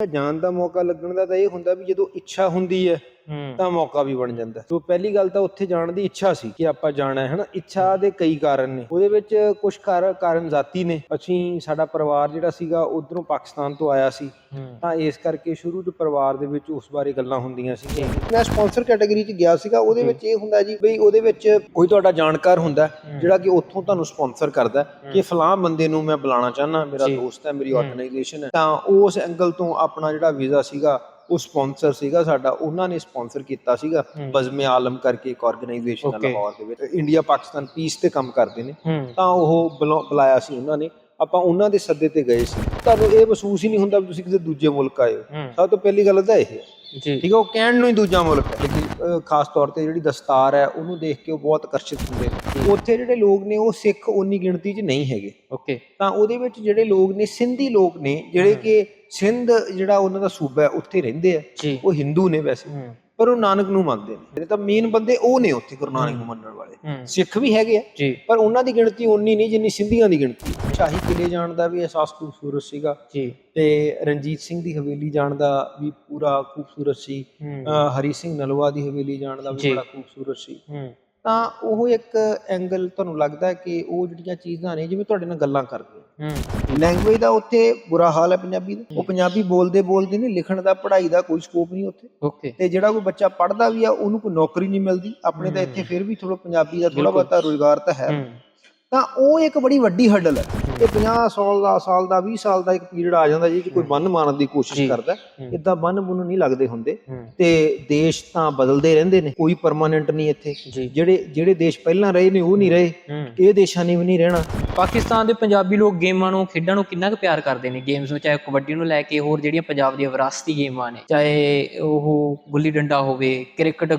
ਜਾਣ ਦਾ ਮੌਕਾ ਲੱਗਣ ਦਾ ਤਾਂ ਇਹ ਹੁੰਦਾ ਵੀ ਜਦੋਂ ਇੱਛਾ ਹੁੰਦੀ ਹੈ ਤਾਂ ਮੌਕਾ ਵੀ ਬਣ ਜਾਂਦਾ। ਸੋ ਪਹਿਲੀ ਗੱਲ ਤਾਂ ਉੱਥੇ ਜਾਣ ਦੀ ਇੱਛਾ ਸੀ ਕਿ ਆਪਾਂ ਜਾਣਾ ਹੈ ਹਨਾ? ਇੱਛਾ ਦੇ ਕਈ ਕਾਰਨ ਨੇ। ਉਹਦੇ ਵਿੱਚ ਕੁਝ ਕਾਰਨ ਜ਼ਾਤੀ ਨੇ। ਅਸੀਂ ਸਾਡਾ ਪਰਿਵਾਰ ਜਿਹੜਾ ਸੀਗਾ ਉਧਰੋਂ ਪਾਕਿਸਤਾਨ ਤੋਂ ਆਇਆ ਸੀ। ਤਾਂ ਇਸ ਕਰਕੇ ਸ਼ੁਰੂ ਤੋਂ ਪਰਿਵਾਰ ਦੇ ਵਿੱਚ ਉਸ ਬਾਰੇ ਗੱਲਾਂ ਹੁੰਦੀਆਂ ਸੀ। ਮੈਂ ਸਪਾਂਸਰ ਕੈਟਾਗਰੀ 'ਚ ਗਿਆ ਸੀਗਾ ਉਹਦੇ ਵਿੱਚ ਇਹ ਹੁੰਦਾ ਜੀ ਬਈ ਉਹਦੇ ਵਿੱਚ ਕੋਈ ਤੁਹਾਡਾ ਜਾਣਕਾਰ ਹੁੰਦਾ ਜਿਹੜਾ ਕਿ ਉੱਥੋਂ ਤੁਹਾਨੂੰ ਸਪਾਂਸਰ ਕਰਦਾ ਕਿ ਫਲਾਂ ਬੰਦੇ ਨੂੰ ਮੈਂ ਬੁਲਾਉਣਾ ਚਾਹਨਾ ਮੇਰਾ ਦੋਸਤ ਹੈ ਮੇਰੀ ਆਰਗੇਨਾਈਜੇਸ਼ਨ ਹੈ। ਤਾਂ ਉਸ ਐਂਗਲ ਤੋਂ ਆਪਣਾ ਜਿਹੜਾ ਵੀਜ਼ਾ ਸੀਗਾ ਉਹ ਸਪਾਂਸਰ ਸੀਗਾ ਸਾਡਾ ਉਹਨਾਂ ਨੇ ਸਪਾਂਸਰ ਕੀਤਾ ਸੀਗਾ ਬਜ਼ਮੇ ਆਲਮ ਕਰਕੇ ਇੱਕ ਆਰਗੇਨਾਈਜੇਸ਼ਨ Okay. ਲਾਹੌਰ ਦੇ ਵਿੱਚ। ਇੰਡੀਆ ਪਾਕਿਸਤਾਨ ਪੀਸ ਤੇ ਕੰਮ ਕਰਦੇ ਨੇ। ਤਾਂ ਉਹ ਬੁਲਾ- ਬੁਲਾਇਆ ਸੀ ਉਹਨਾਂ ਨੇ। ਆਪਾਂ ਉਹਨਾਂ ਦੇ ਸੱਦੇ ਤੇ ਗਏ ਸੀ। ਤੁਹਾਨੂੰ ਇਹ ਮਹਿਸੂਸ ਹੀ ਨਹੀਂ ਹੁੰਦਾ ਵੀ ਤੁਸੀਂ ਕਿਸੇ ਦੂਜੇ ਮੁਲਕ ਆਏ ਹੋ। ਸਭ ਤੋਂ ਪਹਿਲੀ ਗੱਲ ਤਾਂ ਇਹ ਹੈ। ਠੀਕ ਹੈ ਉਹ ਕਹਿਣ ਨੂੰ ਹੀ ਦੂਜਾ ਮੁਲਕ ਹੈ। ਖਾਸ ਤੌਰ ਤੇ ਜਿਹੜੀ ਦਸਤਾਰ ਹੈ ਉਹਨੂੰ ਦੇਖ ਕੇ ਉਹ ਬਹੁਤ ਆਕਰਸ਼ਿਤ ਹੁੰਦੇ ਨੇ। ਉੱਥੇ ਜਿਹੜੇ ਲੋਕ ਨੇ ਉਹ ਸਿੱਖ ਉਨੀ ਗਿਣਤੀ 'ਚ ਨਹੀਂ ਹੈਗੇ। ਓਕੇ ਤਾਂ ਉਹਦੇ ਵਿੱਚ ਜਿਹੜੇ ਲੋਕ ਨੇ ਸਿੰਧੀ ਲੋਕ ਨੇ ਜਿਹੜੇ ਕਿ ਸਿੰਧ ਜਿਹੜਾ ਉਹਨਾਂ ਦਾ ਸੂਬਾ ਹੈ ਉੱਥੇ ਰਹਿੰਦੇ ਆ। ਉਹ ਹਿੰਦੂ ਨੇ ਵੈਸੇ। ਪਰ ਉਹ ਨਾਨਕ ਨੂੰ ਮੰਨਦੇ ਨੇ। ਜਿਹੜੇ ਤਾਂ ਮੇਨ ਬੰਦੇ ਉਹ ਨੇ ਉੱਥੇ ਗੁਰੂ ਨਾਨਕ ਨੂੰ ਮੰਨਣ ਵਾਲੇ। ਸਿੱਖ ਵੀ ਹੈਗੇ ਆ ਪਰ ਉਹਨਾਂ ਦੀ ਗਿਣਤੀ ਉਨੀ ਨਹੀਂ ਜਿੰਨੀ ਸਿੰਧੀਆਂ ਦੀ ਗਿਣਤੀ। ਸ਼ਾਹੀ ਕਿਲੇ ਜਾਣ ਦਾ ਵੀ ਅਹਿਸਾਸ ਖੂਬਸੂਰਤ ਸੀਗਾ ਜੀ। ਤੇ ਰਣਜੀਤ ਸਿੰਘ ਦੀ ਹਵੇਲੀ ਜਾਣ ਦਾ ਵੀ ਪੂਰਾ ਖੂਬਸੂਰਤ ਸੀ। ਹਰੀ ਸਿੰਘ ਨਲਵਾ ਦੀ ਹਵੇਲੀ ਜਾਣ ਦਾ ਵੀ। ਬੜਾ ਖੂਬਸੂਰਤ ਸੀ। ਤਾਂ ਉਹ ਇੱਕ ਐਂਗਲ ਤੁਹਾਨੂੰ ਲੱਗਦਾ ਕਿ ਉਹ ਜਿਹੜੀਆਂ ਚੀਜ਼ਾਂ ਨੇ ਜਿਵੇਂ ਤੁਹਾਡੇ ਨਾਲ ਗੱਲਾਂ ਕਰਦੇ ਲੈਂਗੁਏਜ ਦਾ ਉੱਥੇ ਬੁਰਾ ਹਾਲ ਹੈ ਪੰਜਾਬੀ ਦਾ। ਉਹ ਪੰਜਾਬੀ ਬੋਲਦੇ ਬੋਲਦੇ ਨੇ ਲਿਖਣ ਦਾ ਪੜ੍ਹਾਈ ਦਾ ਕੋਈ ਸਕੋਪ ਨਹੀਂ ਉੱਥੇ। ਓਕੇ ਤੇ ਜਿਹੜਾ ਕੋਈ ਬੱਚਾ ਪੜ੍ਹਦਾ ਵੀ ਆ ਉਹਨੂੰ ਕੋਈ ਨੌਕਰੀ ਨਹੀਂ ਮਿਲਦੀ। ਆਪਣੇ ਤਾਂ ਇੱਥੇ ਫਿਰ ਵੀ ਥੋੜਾ ਪੰਜਾਬੀ ਦਾ ਥੋੜਾ ਬਹੁਤਾ ਰੋਜ਼ਗਾਰ ਤਾਂ ਹੈ। ਹੂੰ। ਤਾਂ ਉਹ ਇੱਕ ਬੜੀ ਵੱਡੀ ਹੱਡਲ ਹੈ ਇਹ 50 ਸਾਲ ਦਾ ਸਾਲ ਦਾ 20 ਸਾਲ ਦਾ ਇੱਕ ਪੀਰੀਅਡ ਆ ਜਾਂਦਾ ਜੀ ਕਿ ਕੋਈ ਬੰਨ ਮਾਰਨ ਦੀ ਕੋਸ਼ਿਸ਼। ਕਰਦਾ। ਇਦਾਂ ਬੰਨ ਬੁੰਨ ਨਹੀਂ ਲੱਗਦੇ ਹੁੰਦੇ ਤੇ ਦੇਸ਼ ਤਾਂ ਬਦਲਦੇ ਰਹਿੰਦੇ ਨੇ ਕੋਈ ਪਰਮਾਨੈਂਟ ਨਹੀਂ ਇੱਥੇ। ਜਿਹੜੇ ਜਿਹੜੇ ਦੇਸ਼ ਪਹਿਲਾਂ ਰਹੇ ਨੇ ਉਹ ਨਹੀਂ ਰਹੇ। ਇਹ ਦੇਸ਼ਾਂ ਨੇ ਵੀ ਨਹੀਂ ਰਹਿਣਾ। ਪਾਕਿਸਤਾਨ ਦੇ ਪੰਜਾਬੀ ਲੋਕ ਗੇਮਾਂ ਨੂੰ ਖੇਡਾਂ ਨੂੰ ਕਿੰਨਾ ਕੁ ਪਿਆਰ ਕਰਦੇ ਨੇ? ਗੇਮਸ ਨੂੰ ਚਾਹੇ ਕਬੱਡੀ ਨੂੰ ਲੈ ਕੇ ਹੋਰ ਜਿਹੜੀਆਂ ਪੰਜਾਬ ਦੀਆਂ ਵਿਰਾਸਤੀ ਗੇਮਾਂ ਨੇ ਚਾਹੇ ਉਹ ਗੁੱਲੀ ਡੰਡਾ ਹੋਵੇ ਕ੍ਰਿਕਟ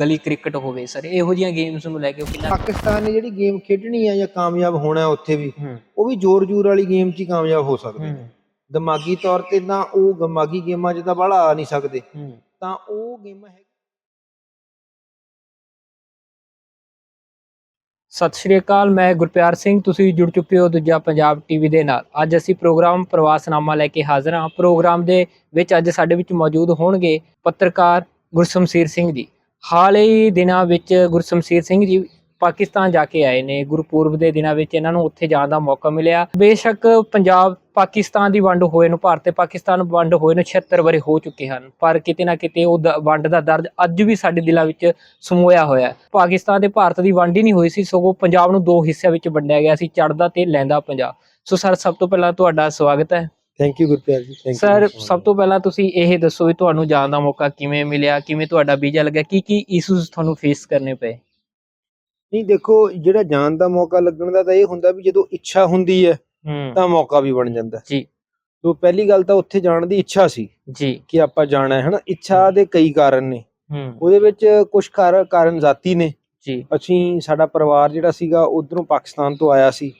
ਗਲੀ ਕ੍ਰਿਕਟ ਹੋਵੇ ਸਰ ਇਹੋ ਜਿਹੀਆਂ ਗੇਮਸ ਨੂੰ ਲੈ ਕੇ ਉਹ ਕਿੰਨਾ ਪਾਕਿਸਤਾਨ ਨੇ ਜਿਹੜੀ ਗੇਮ ਖੇਡਣੀ ਆ ਜਾਂ ਕਾਮਯਾਬ ਹੋਣਾ ਹੈ ਉੱਥੇ ਵੀ ਉਹ ਵੀ ਜ਼ੋਰ ਜ਼ੂਰ ਵਾਲੀ ਗੇਮ 'ਚ ਹੀ ਕਾਮਯਾਬ ਹੋ ਸਕਦੇ ਹੂੰ। ਦਿਮਾਗੀ ਤੌਰ ਤੇ ਤਾਂ ਉਹ ਦਿਮਾਗੀ ਗੇਮਾਂ 'ਚ ਤਾਂ ਬਾਹਲਾ ਆ ਨਹੀਂ ਸਕਦੇ। ਤਾਂ ਉਹ ਗੇਮਾਂ ਹੈ ਸਤਿ ਸ਼੍ਰੀ ਅਕਾਲ ਮੈਂ ਗੁਰਪਿਆਰ ਸਿੰਘ ਤੁਸੀਂ ਜੁੜ ਚੁੱਕੇ ਹੋ ਦੂਜਾ ਪੰਜਾਬ ਟੀਵੀ ਦੇ ਨਾਲ। ਅੱਜ ਅਸੀਂ ਪ੍ਰੋਗਰਾਮ ਪ੍ਰਵਾਸਨਾਮਾ ਲੈ ਕੇ ਹਾਜ਼ਰ ਹਾਂ। ਪ੍ਰੋਗਰਾਮ ਦੇ ਵਿੱਚ ਅੱਜ ਸਾਡੇ ਵਿੱਚ ਮੌਜੂਦ ਹੋਣਗੇ ਪੱਤਰਕਾਰ ਗੁਰਸ਼ਮਸ਼ੀਰ ਸਿੰਘ ਜੀ। ਹਾਲ ਹੀ ਦਿਨਾਂ ਵਿੱਚ ਗੁਰਸ਼ਮਸ਼ੀਰ ਸਿੰਘ ਜੀ ਪਾਕਿਸਤਾਨ ਜਾ ਕੇ ਆਏ ਨੇ। ਗੁਰਪੁਰਬ ਦੇ ਦਿਨਾਂ ਵਿੱਚ ਇਹਨਾਂ ਨੂੰ ਉੱਥੇ ਜਾਣ ਦਾ ਮੌਕਾ ਮਿਲਿਆ। ਬੇਸ਼ੱਕ ਪੰਜਾਬ ਪਾਕਿਸਤਾਨ ਦੀ ਵੰਡ ਹੋਏ ਨੂੰ ਭਾਰਤ ਤੇ ਪਾਕਿਸਤਾਨ ਵੰਡ ਹੋਏ ਨੂੰ 76 ਵਰੇ ਹੋ ਚੁੱਕੇ ਹਨ। ਪਰ ਕਿਤੇ ਨਾ ਕਿਤੇ ਉਹ ਵੰਡ ਦਾ ਦਰਦ ਅੱਜ ਵੀ ਸਾਡੇ ਦਿਲਾਂ ਵਿੱਚ ਸਮੋਇਆ ਹੋਇਆ ਹੈ। ਪਾਕਿਸਤਾਨ ਤੇ ਭਾਰਤ ਦੀ ਵੰਡ ਹੀ ਨਹੀਂ ਹੋਈ ਸੀ ਸਗੋਂ ਪੰਜਾਬ ਨੂੰ ਦੋ ਹਿੱਸਿਆਂ ਵਿੱਚ ਵੰਡਿਆ ਗਿਆ ਸੀ ਚੜ੍ਹਦਾ ਤੇ ਲਹਿੰਦਾ ਪੰਜਾਬ ਸੋ ਸਰ ਸਭ ਤੋਂ ਪਹਿਲਾਂ ਤੁਹਾਡਾ ਸਵਾਗਤ ਹੈ। Thank you Gurpreet ji thank sir ਸਭ ਤੋਂ ਪਹਿਲਾਂ ਤੁਸੀਂ ਇਹ ਦੱਸੋ ਵੀ ਤੁਹਾਨੂੰ ਜਾਣ ਦਾ ਮੌਕਾ ਕਿਵੇਂ ਮਿਲਿਆ ਕਿਵੇਂ ਤੁਹਾਡਾ ਵੀਜ਼ਾ ਲੱਗਿਆ ਕੀ ਕੀ ਇਸ਼ੂਜ਼ ਤੁਹਾਨੂੰ ਫੇਸ ਕਰਨੇ ਪਏ? ਨਹੀਂ ਦੇਖੋ ਜਿਹੜਾ ਜਾਣ ਦਾ ਮੌਕਾ ਲੱਗਣ ਦਾ ਤਾਂ ਇਹ ਹੁੰਦਾ ਵੀ ਜਦੋਂ ਇੱਛਾ ਹੁੰਦੀ ਹੈ ਤਾਂ ਮੌਕਾ ਵੀ ਬਣ ਜਾਂਦਾ। ਜੀ। ਸੋ ਪਹਿਲੀ ਗੱਲ ਤਾਂ ਉੱਥੇ ਜਾਣ ਦੀ ਇੱਛਾ ਸੀ ਜੀ। ਕਿ ਆਪਾਂ ਜਾਣਾ ਹੈ ਹਨਾ? ਇੱਛਾ ਦੇ ਕਈ ਕਾਰਨ ਨੇ। ਉਹਦੇ ਵਿੱਚ ਕੁਝ ਕਾਰਨ ਜ਼ਾਤੀ ਨੇ। ਜੀ। ਅਸੀਂ ਸਾਡਾ ਪਰਿਵਾਰ ਜਿਹੜਾ ਸੀਗਾ ਉਧਰੋਂ ਪਾਕਿਸਤਾਨ ਤੋਂ ਆਇਆ ਸੀ।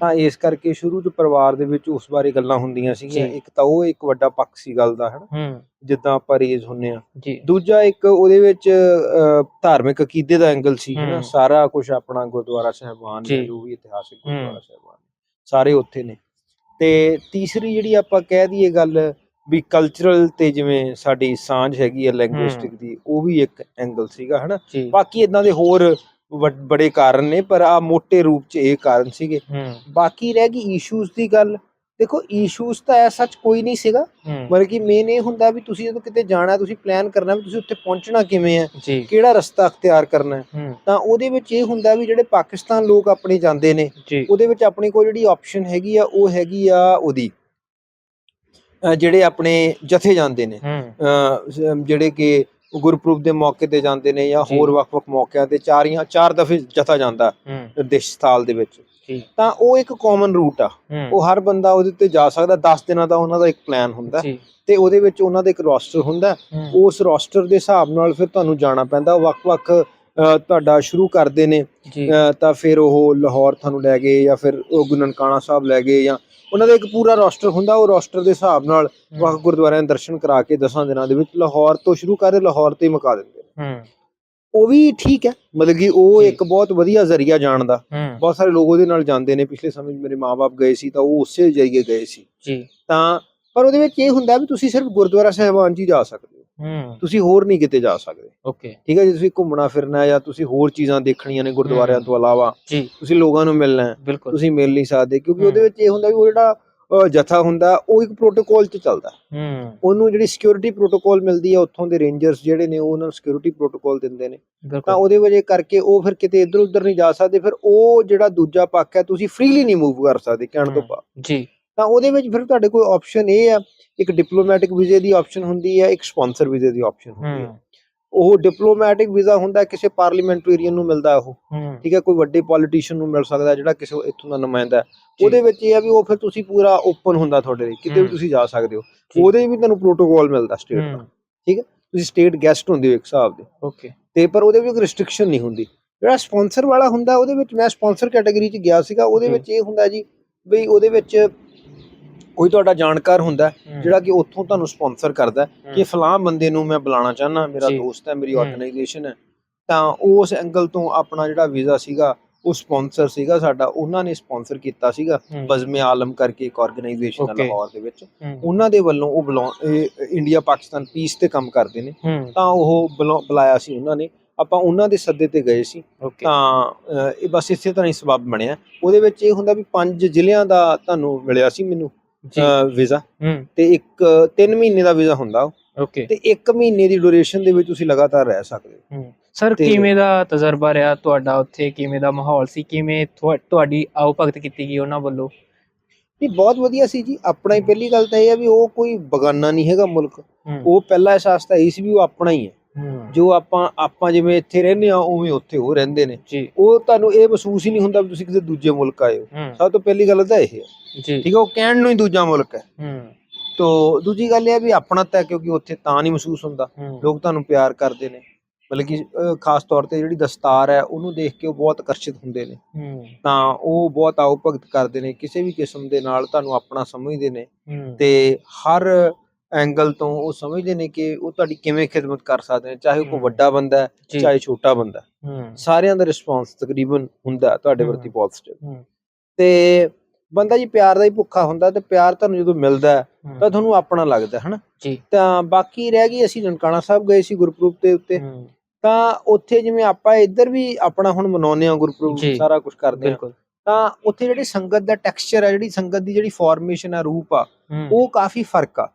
ਤਾਂ ਇਸ ਕਰਕੇ ਸ਼ੁਰੂ ਤੋਂ ਪਰਿਵਾਰ ਦੇ ਵਿੱਚ ਉਸ ਬਾਰੇ ਗੱਲਾਂ ਹੁੰਦੀਆਂ ਸੀਗੀਆਂ। ਇੱਕ ਤਾਂ ਉਹ ਇੱਕ ਵੱਡਾ ਪੱਖ ਸੀ ਗੱਲ ਦਾ ਹਨਾ? ਜਿੱਦਾਂ ਆਪਾਂ ਰੇਜ਼ ਹੁੰਨੇ ਆ। ਦੂਜਾ ਇੱਕ ਉਹਦੇ ਵਿੱਚ ਧਾਰਮਿਕ ਅਕੀਦੇ ਦਾ ਐਂਗਲ ਸੀ ਹਨਾ। ਸਾਰਾ ਕੁਝ ਆਪਣਾ ਗੁਰਦੁਆਰਾ ਸਾਹਿਬਾਨ ਜੀ। ਜੋ ਵੀ ਇਤਿਹਾਸਿਕ। ਗੁਰਦੁਆਰਾ ਸਾਹਿਬਾਨ ਸਾਰੇ ਉੱਥੇ ਨੇ। ਤੇ ਤੀਸਰੀ ਜਿਹੜੀ ਆਪਾਂ ਕਹਿ ਦਈਏ ਗੱਲ ਵੀ ਕਲਚਰਲ ਤੇ ਜਿਵੇਂ ਸਾਡੀ ਸਾਂਝ ਹੈਗੀ ਹੈ। ਲੈਂਗੁਇਸਟਿਕ ਦੀ ਉਹ ਵੀ ਇੱਕ ਐਂਗਲ ਸੀਗਾ ਹਨਾ? ਜੀ। ਬਾਕੀ ਇਦਾਂ ਦੇ ਹੋਰ ਵੱਡ- ਬੜੇ ਕਾਰਨ ਨੇ ਪਰ ਆ ਮੋٹے ਰੂਪ 'ਚ ਇਹ ਕਾਰਨ ਸੀਗੇ। ਹੂੰ। ਬਾਕੀ ਰਹਿ ਗਈ ਇਸ਼ੂਜ਼ ਦੀ ਗੱਲ। ਦੇਖੋ ਇਸ਼ੂਜ਼ ਤਾਂ ਐ ਸੱਚ ਕੋਈ ਨਹੀਂ ਸੀਗਾ। ਹੂੰ। ਮਤਲਬ ਕਿ ਮੇਨ ਇਹ ਹੁੰਦਾ ਵੀ ਤੁਸੀਂ ਜਦੋਂ ਕਿਤੇ ਜਾਣਾ ਤੁਸੀਂ ਪਲਾਨ ਕਰਨਾ ਵੀ ਤੁਸੀਂ ਉੱਥੇ ਪਹੁੰਚਣਾ ਕਿਵੇਂ ਹੈ ਜੀ। ਕਿਹੜਾ ਰਸਤਾ ਅਖਤਿਆਰ ਕਰਨਾ ਹੈ ਹੂੰ। ਤਾਂ ਉਹਦੇ ਵਿੱਚ ਇਹ ਹੁੰਦਾ ਵੀ ਜਿਹੜੇ ਪਾਕਿਸਤਾਨ ਲੋਕ ਆਪਣੇ ਜਾਂਦੇ ਨੇ ਜੀ। ਉਹਦੇ ਵਿੱਚ ਆਪਣੇ ਕੋਲ ਜਿਹੜੀ ਆਪਸ਼ਨ ਹੈਗੀ ਆ ਉਹ ਹੈਗੀ ਆ ਉਹਦੀ। ਜਿਹੜੇ ਆਪਣੇ ਜਥੇ ਜਾਂਦੇ ਨੇ ਜਿਹੜੇ ਕਿ ਗੁਰਪੁਰਬ ਦੇ ਮੌਕੇ ਤੇ ਜਾਂਦੇ ਨੇ ਜਾਂ। ਹੋਰ ਵੱਖ-ਵੱਖ ਮੌਕਿਆਂ ਤੇ ਚਾਰੀਆਂ ਚਾਰ ਦਫੇ ਜਥਾ ਜਾਂਦਾ ਨਿਰਦੇਸ਼ ਸਥਾਲ ਦੇ ਵਿੱਚ। ਤਾਂ ਉਹ ਇੱਕ ਕਾਮਨ ਰੂਟ ਆ। ਉਹ ਹਰ ਬੰਦਾ ਉਹਦੇ ਉੱਤੇ ਜਾ ਸਕਦਾ 10 ਦਿਨਾਂ ਦਾ ਉਹਨਾਂ ਦਾ ਇੱਕ ਪਲਾਨ ਹੁੰਦਾ। ਤੇ ਉਹਦੇ ਵਿੱਚ ਉਹਨਾਂ ਦਾ ਇੱਕ ਰੋਸਟਰ ਹੁੰਦਾ। ਉਸ ਰੋਸਟਰ ਦੇ ਹਿਸਾਬ ਨਾਲ ਫਿਰ ਤੁਹਾਨੂੰ ਜਾਣਾ ਪੈਂਦਾ ਵੱਖ-ਵੱਖ ਤੁਹਾਡਾ ਸ਼ੁਰੂ ਕਰਦੇ ਨੇ। ਜੀ। ਤਾਂ ਫਿਰ ਉਹ ਲਾਹੌਰ ਤੁਹਾਨੂੰ ਲੈ ਗਏ ਜਾਂ ਫਿਰ ਉਹ ਗੁਰੂ ਨਨਕਾਣਾ ਸਾਹਿਬ ਲੈ ਗਏ ਜਾਂ ਉਹਨਾਂ ਦਾ ਇੱਕ ਪੂਰਾ ਰੋਸਟਰ ਹੁੰਦਾ ਉਹ ਰੋਸਟਰ ਦੇ ਹਿਸਾਬ ਨਾਲ ਵੱਖ ਗੁਰਦੁਆਰਿਆਂ ਦੇ ਦਰਸ਼ਨ ਕਰਾ ਕੇ ਦਸਾਂ ਦਿਨਾਂ ਦੇ ਵਿੱਚ ਲਾਹੌਰ ਤੋਂ ਸ਼ੁਰੂ ਕਰਦੇ ਲਾਹੌਰ ਤੇ ਮੁਕਾ ਦਿੰਦੇ ਉਹ ਵੀ ਠੀਕ ਹੈ ਮਤਲਬ ਕਿ ਉਹ ਜੀ। ਇੱਕ ਬਹੁਤ ਵਧੀਆ ਜ਼ਰੀਆ ਜਾਣ ਦਾ। ਬਹੁਤ ਸਾਰੇ ਲੋਕ ਉਹਦੇ ਨਾਲ ਜਾਂਦੇ ਨੇ ਪਿਛਲੇ ਸਮੇਂ ਮੇਰੇ ਮਾਪੇ ਗਏ ਸੀ ਤਾਂ ਉਹ ਉਸੇ ਜਰੀਏ ਗਏ ਸੀ। ਜੀ। ਤਾਂ ਪਰ ਉਹਦੇ ਵਿੱਚ ਇਹ ਹੁੰਦਾ ਵੀ ਤੁਸੀਂ ਸਿਰਫ ਗੁਰਦੁਆਰਾ ਸਾਹਿਬਾਨ ਹੀ ਜਾ ਸਕਦੇ ਹੋ। ਤੁਸੀਂ ਹੋਰ ਨਹੀਂ ਕਿਤੇ ਜਾ ਸਕਦੇ। ਓਕੇ। ਠੀਕ ਹੈ ਜੇ ਤੁਸੀਂ ਘੁੰਮਣਾ ਫਿਰਨਾ ਹੈ ਜਾਂ ਤੁਸੀਂ ਹੋਰ ਚੀਜ਼ਾਂ ਦੇਖਣੀਆਂ ਨੇ ਗੁਰਦੁਆਰਿਆਂ। ਤੋਂ ਇਲਾਵਾ ਜੀ। ਤੁਸੀਂ ਲੋਕਾਂ ਨੂੰ ਮਿਲਣਾ ਹੈ। ਤੁਸੀਂ ਮਿਲ ਨਹੀਂ ਸਕਦੇ ਕਿਉਂਕਿ। ਉਹਦੇ ਵਿੱਚ ਇਹ ਹੁੰਦਾ ਵੀ ਉਹ ਜਿਹੜਾ ਜਥਾ ਹੁੰਦਾ ਉਹ ਇੱਕ ਪ੍ਰੋਟੋਕਾਲ 'ਚ ਚੱਲਦਾ। ਹੂੰ। ਉਹਨੂੰ ਜਿਹੜੀ ਸਿਕਿਉਰਿਟੀ ਪ੍ਰੋਟੋਕਾਲ ਮਿਲਦੀ ਹੈ ਉੱਥੋਂ ਦੇ ਰੇਂਜਰਸ ਜਿਹੜੇ ਨੇ ਉਹ ਉਹਨਾਂ ਨੂੰ ਸਿਕਿਉਰਿਟੀ ਪ੍ਰੋਟੋਕਾਲ ਦਿੰਦੇ ਨੇ। ਤਾਂ ਉਹਦੇ ਵਜ੍ਹਾ ਕਰਕੇ ਉਹ ਫਿਰ ਕਿਤੇ ਇੱਧਰ ਉੱਧਰ ਨਹੀਂ ਜਾ ਸਕਦੇ ਫਿਰ ਉਹ ਜਿਹੜਾ ਦੂਜਾ ਪੱਖ ਹੈ ਤੁਸੀਂ ਫ੍ਰੀਲੀ ਨਹੀਂ ਮੂਵ ਕਰ ਸਕਦੇ ਕਹਿਣ ਤੋਂ। ਬਾਅਦ ਜੀ। ਤਾਂ ਉਹਦੇ ਵਿੱਚ ਫਿਰ ਤੁਹਾਡੇ ਕੋਲ ਆਪਸ਼ਨ ਇਹ ਆ ਇੱਕ ਡਿਪਲੋਮੈਟਿਕ ਵੀਜ਼ੇ ਦੀ ਆਪਸ਼ਨ ਹੁੰਦੀ ਹੈ ਇੱਕ ਸਪਾਂਸਰ ਵੀਜ਼ੇ ਦੀ ਆਪਸ਼ਨ ਹੁੰਦੀ ਹੈ। ਉਹ ਡਿਪਲੋਮੈਟਿਕ ਵੀਜ਼ਾ ਹੁੰਦਾ ਕਿਸੇ ਪਾਰਲੀਮੈਂਟਰੀਅਨ ਨੂੰ ਮਿਲਦਾ ਉਹ। ਠੀਕ ਹੈ ਕੋਈ ਵੱਡੇ ਪੋਲੀਟੀਸ਼ੀਅਨ ਨੂੰ ਮਿਲ ਸਕਦਾ ਜਿਹੜਾ ਕਿਸੇ ਇੱਥੋਂ ਦਾ ਨੁਮਾਇੰਦਾ। ਉਹਦੇ ਵਿੱਚ ਇਹ ਆ ਵੀ ਉਹ ਫਿਰ ਤੁਸੀਂ ਪੂਰਾ ਓਪਨ ਹੁੰਦਾ ਤੁਹਾਡੇ ਲਈ ਕਿਤੇ ਵੀ। ਤੁਸੀਂ ਜਾ ਸਕਦੇ ਹੋ। ਉਹਦੇ ਵੀ ਤੁਹਾਨੂੰ ਪ੍ਰੋਟੋਕਾਲ ਮਿਲਦਾ ਸਟੇਟ ਦਾ। ਹੂੰ। ਤੁਸੀਂ ਸਟੇਟ ਗੈਸਟ ਹੁੰਦੇ ਹੋ ਇੱਕ ਹਿਸਾਬ ਦੇ। ਓਕੇ। ਤੇ ਪਰ ਉਹਦੇ ਵਿੱਚ ਰਿਸਟ੍ਰਿਕਸ਼ਨ ਨਹੀਂ ਹੁੰਦੀ। ਜਿਹੜਾ ਸਪਾਂਸਰ ਵਾਲਾ ਹੁੰਦਾ ਉਹਦੇ ਵਿੱਚ ਮੈਂ ਸਪਾਂਸਰ ਕੈਟਾਗਰੀ 'ਚ ਗਿਆ ਸੀਗਾ ਉਹਦੇ। ਵਿੱਚ ਇਹ ਹੁੰਦਾ ਜੀ ਬਈ ਉਹਦੇ ਵਿੱਚ ਕੋਈ ਤੁਹਾਡਾ ਜਾਣਕਾਰ ਹੁੰਦਾ ਜਿਹੜਾ ਕਿ ਉੱਥੋਂ ਤੁਹਾਨੂੰ ਸਪਾਂਸਰ ਕਰਦਾ ਕਿ ਫਲਾਂ ਬੰਦੇ ਨੂੰ ਮੈਂ ਬੁਲਾਉਣਾ ਚਾਹਨਾ ਮੇਰਾ। ਦੋਸਤ ਹੈ ਮੇਰੀ। ਆਰਗੇਨਾਈਜੇਸ਼ਨ ਹੈ। ਤਾਂ ਉਸ ਐਂਗਲ ਤੋਂ ਆਪਣਾ ਜਿਹੜਾ ਵੀਜ਼ਾ ਸੀਗਾ ਉਹ ਸਪਾਂਸਰ ਸੀਗਾ ਸਾਡਾ ਉਹਨਾਂ ਨੇ ਸਪਾਂਸਰ ਕੀਤਾ ਸੀਗਾ ਬਜ਼ਮੇ ਆਲਮ ਕਰਕੇ ਇੱਕ ਆਰਗੇਨਾਈਜੇਸ਼ਨ. ਲਾਹੌਰ ਦੇ ਵਿੱਚ। ਉਹਨਾਂ ਦੇ ਵੱਲੋਂ ਉਹ ਇੰਡੀਆ ਪਾਕਿਸਤਾਨ ਪੀਸ ਤੇ ਕੰਮ ਕਰਦੇ ਨੇ। ਤਾਂ ਉਹ ਬੁਲਾ- ਬੁਲਾਇਆ ਸੀ ਉਹਨਾਂ ਨੇ। ਆਪਾਂ ਉਹਨਾਂ ਦੇ ਸੱਦੇ ਤੇ ਗਏ ਸੀ। ਤਾਂ ਇਹ ਬਸ ਇਸੇ ਤਰ੍ਹਾਂ ਹੀ ਸਬਬ ਬਣਿਆ। ਉਹਦੇ ਵਿੱਚ ਇਹ ਹੁੰਦਾ ਵੀ ਪੰਜ ਜ਼ਿਲ੍ਹਿਆਂ ਦਾ ਤੁਹਾਨੂੰ ਮਿਲਿਆ ਸੀ ਮੈਨੂੰ। ਜੀ। ਵੀਜ਼ਾ ਹੂੰ। ਤੇ ਇੱਕ 3 ਮਹੀਨੇ ਦਾ ਵੀਜ਼ਾ ਹੁੰਦਾ ਉਹ। ਓਕੇ ਤੇ 1 ਮਹੀਨੇ ਦੀ ਡਿਊਰੇਸ਼ਨ ਦੇ ਵਿੱਚ ਤੁਸੀਂ ਲਗਾਤਾਰ ਰਹਿ ਸਕਦੇ ਹੋ। ਹੂੰ। ਸਰ ਤੇ- ਕਿਵੇਂ ਦਾ ਤਜਰਬਾ ਰਿਹਾ ਤੁਹਾਡਾ ਉੱਥੇ? ਕਿਵੇਂ ਦਾ ਮਾਹੌਲ ਸੀ? ਕਿਵੇਂ ਤੁਹਾ- ਤੁਹਾਡੀ ਆਓ ਭਗਤ ਕੀਤੀ ਗਈ ਉਹਨਾਂ ਵੱਲੋਂ? ਇਹ ਬਹੁਤ ਵਧੀਆ ਸੀ ਜੀ। ਆਪਣਾ ਹੀ ਪਹਿਲੀ ਗੱਲ ਤਾਂ ਇਹ ਹੈ ਵੀ ਉਹ ਕੋਈ ਬਗਾਨਾ ਨਹੀਂ ਹੈਗਾ ਮੁਲਕ। ਹੂੰ। ਉਹ ਪਹਿਲਾ ਅਹਿਸਾਸ ਤਾਂ ਇਹ ਸੀ ਵੀ ਉਹ ਆਪਣਾ ਹੀ ਹੈ ਹੂੰ। ਜੋ ਆਪਾਂ ਆਪਾਂ ਜਿਵੇਂ ਇੱਥੇ ਰਹਿੰਦੇ ਆ ਉਵੇਂ ਉੱਥੇ ਉਹ ਰਹਿੰਦੇ ਨੇ। ਉਹ ਤੁਹਾਨੂੰ ਇਹ ਮਹਿਸੂਸ ਹੀ ਨਹੀਂ ਹੁੰਦਾ ਵੀ ਤੁਸੀਂ ਕਿਸੇ ਦੂਜੇ ਮੁਲਕ ਆਏ ਹੋ। ਸਭ ਤੋਂ ਪਹਿਲੀ ਗੱਲ ਤਾਂ ਇਹ ਹੈ। ਠੀਕ ਹੈ ਉਹ ਕਹਿਣ ਨੂੰ ਹੀ ਦੂਜਾ ਮੁਲਕ ਹੈ। ਤੋ ਦੂਜੀ ਗੱਲ ਇਹ ਹੈ ਵੀ ਆਪਣਾ ਤਾਂ ਕਿਉਂਕਿ ਉੱਥੇ ਤਾਂ ਨਹੀਂ ਮਹਿਸੂਸ ਹੁੰਦਾ। ਲੋਕ ਤੁਹਾਨੂੰ ਪਿਆਰ ਕਰਦੇ ਨੇ। ਮਤਲਬ ਕਿ ਅਹ, ਖਾਸ ਤੌਰ ਤੇ ਜਿਹੜੀ ਦਸਤਾਰ ਹੈ ਉਹਨੂੰ ਦੇਖ ਕੇ ਉਹ ਬਹੁਤ ਆਕਰਸ਼ਿਤ ਹੁੰਦੇ ਨੇ। ਤਾਂ ਉਹ ਬਹੁਤ ਆਓ ਭਗਤ ਕਰਦੇ ਨੇ। ਕਿਸੇ ਵੀ ਕਿਸਮ ਦੇ ਨਾਲ ਤੁਹਾਨੂੰ ਆਪਣਾ ਸਮਝਦੇ ਨੇ। ਤੇ ਹਰ ਐਂਗਲ ਤੋਂ ਉਹ ਸਮਝਦੇ ਨੇ ਕਿ ਉਹ ਤੁਹਾਡੀ ਕਿਵੇਂ ਖਿਦਮਤ ਕਰ ਸਕਦੇ ਨੇ ਚਾਹੇ ਉਹ। ਵੱਡਾ ਬੰਦਾ ਹੈ ਚਾਹੇ ਛੋਟਾ ਬੰਦਾ ਸਾਰਿਆਂ ਦਾ ਰਿਸਪਾਂਸ ਤਕਰੀਬਨ ਹੁੰਦਾ ਤੁਹਾਡੇ। ਪ੍ਰਤੀ ਪੋਜ਼ਿਟਿਵ ਤੇ ਬੰਦਾ ਜੀ ਪਿਆਰ ਦਾ ਹੀ ਭੁੱਖਾ ਹੁੰਦਾ ਤੇ ਪਿਆਰ ਤੁਹਾਨੂੰ ਜਦੋਂ ਮਿਲਦਾ ਤਾਂ ਤੁਹਾਨੂੰ ਆਪਣਾ ਲੱਗਦਾ ਹਨਾ? ਤਾਂ ਬਾਕੀ ਰਹਿ ਗਈ ਅਸੀਂ ਨਨਕਾਣਾ ਸਾਹਿਬ ਗਏ ਸੀ ਗੁਰਪੁਰਬ ਦੇ ਉੱਤੇ। ਤਾਂ ਉੱਥੇ ਜਿਵੇਂ ਆਪਾਂ ਇੱਧਰ ਵੀ ਆਪਣਾ ਹੁਣ ਮਨਾਉਂਦੇ ਆ ਗੁਰਪੁਰਬ। ਸਾਰਾ ਕੁਝ ਕਰਦੇ ਆ ਤਾਂ ਉੱਥੇ ਜਿਹੜੀ ਸੰਗਤ ਦਾ ਟੈਕਸਚਰ ਹੈ ਜਿਹੜੀ ਸੰਗਤ ਦੀ ਜਿਹੜੀ ਫਾਰਮੇਸ਼ਨ ਆ ਰੂਪ ਆ ਉਹ ਕਾਫੀ ਫ਼ਰਕ ਆ।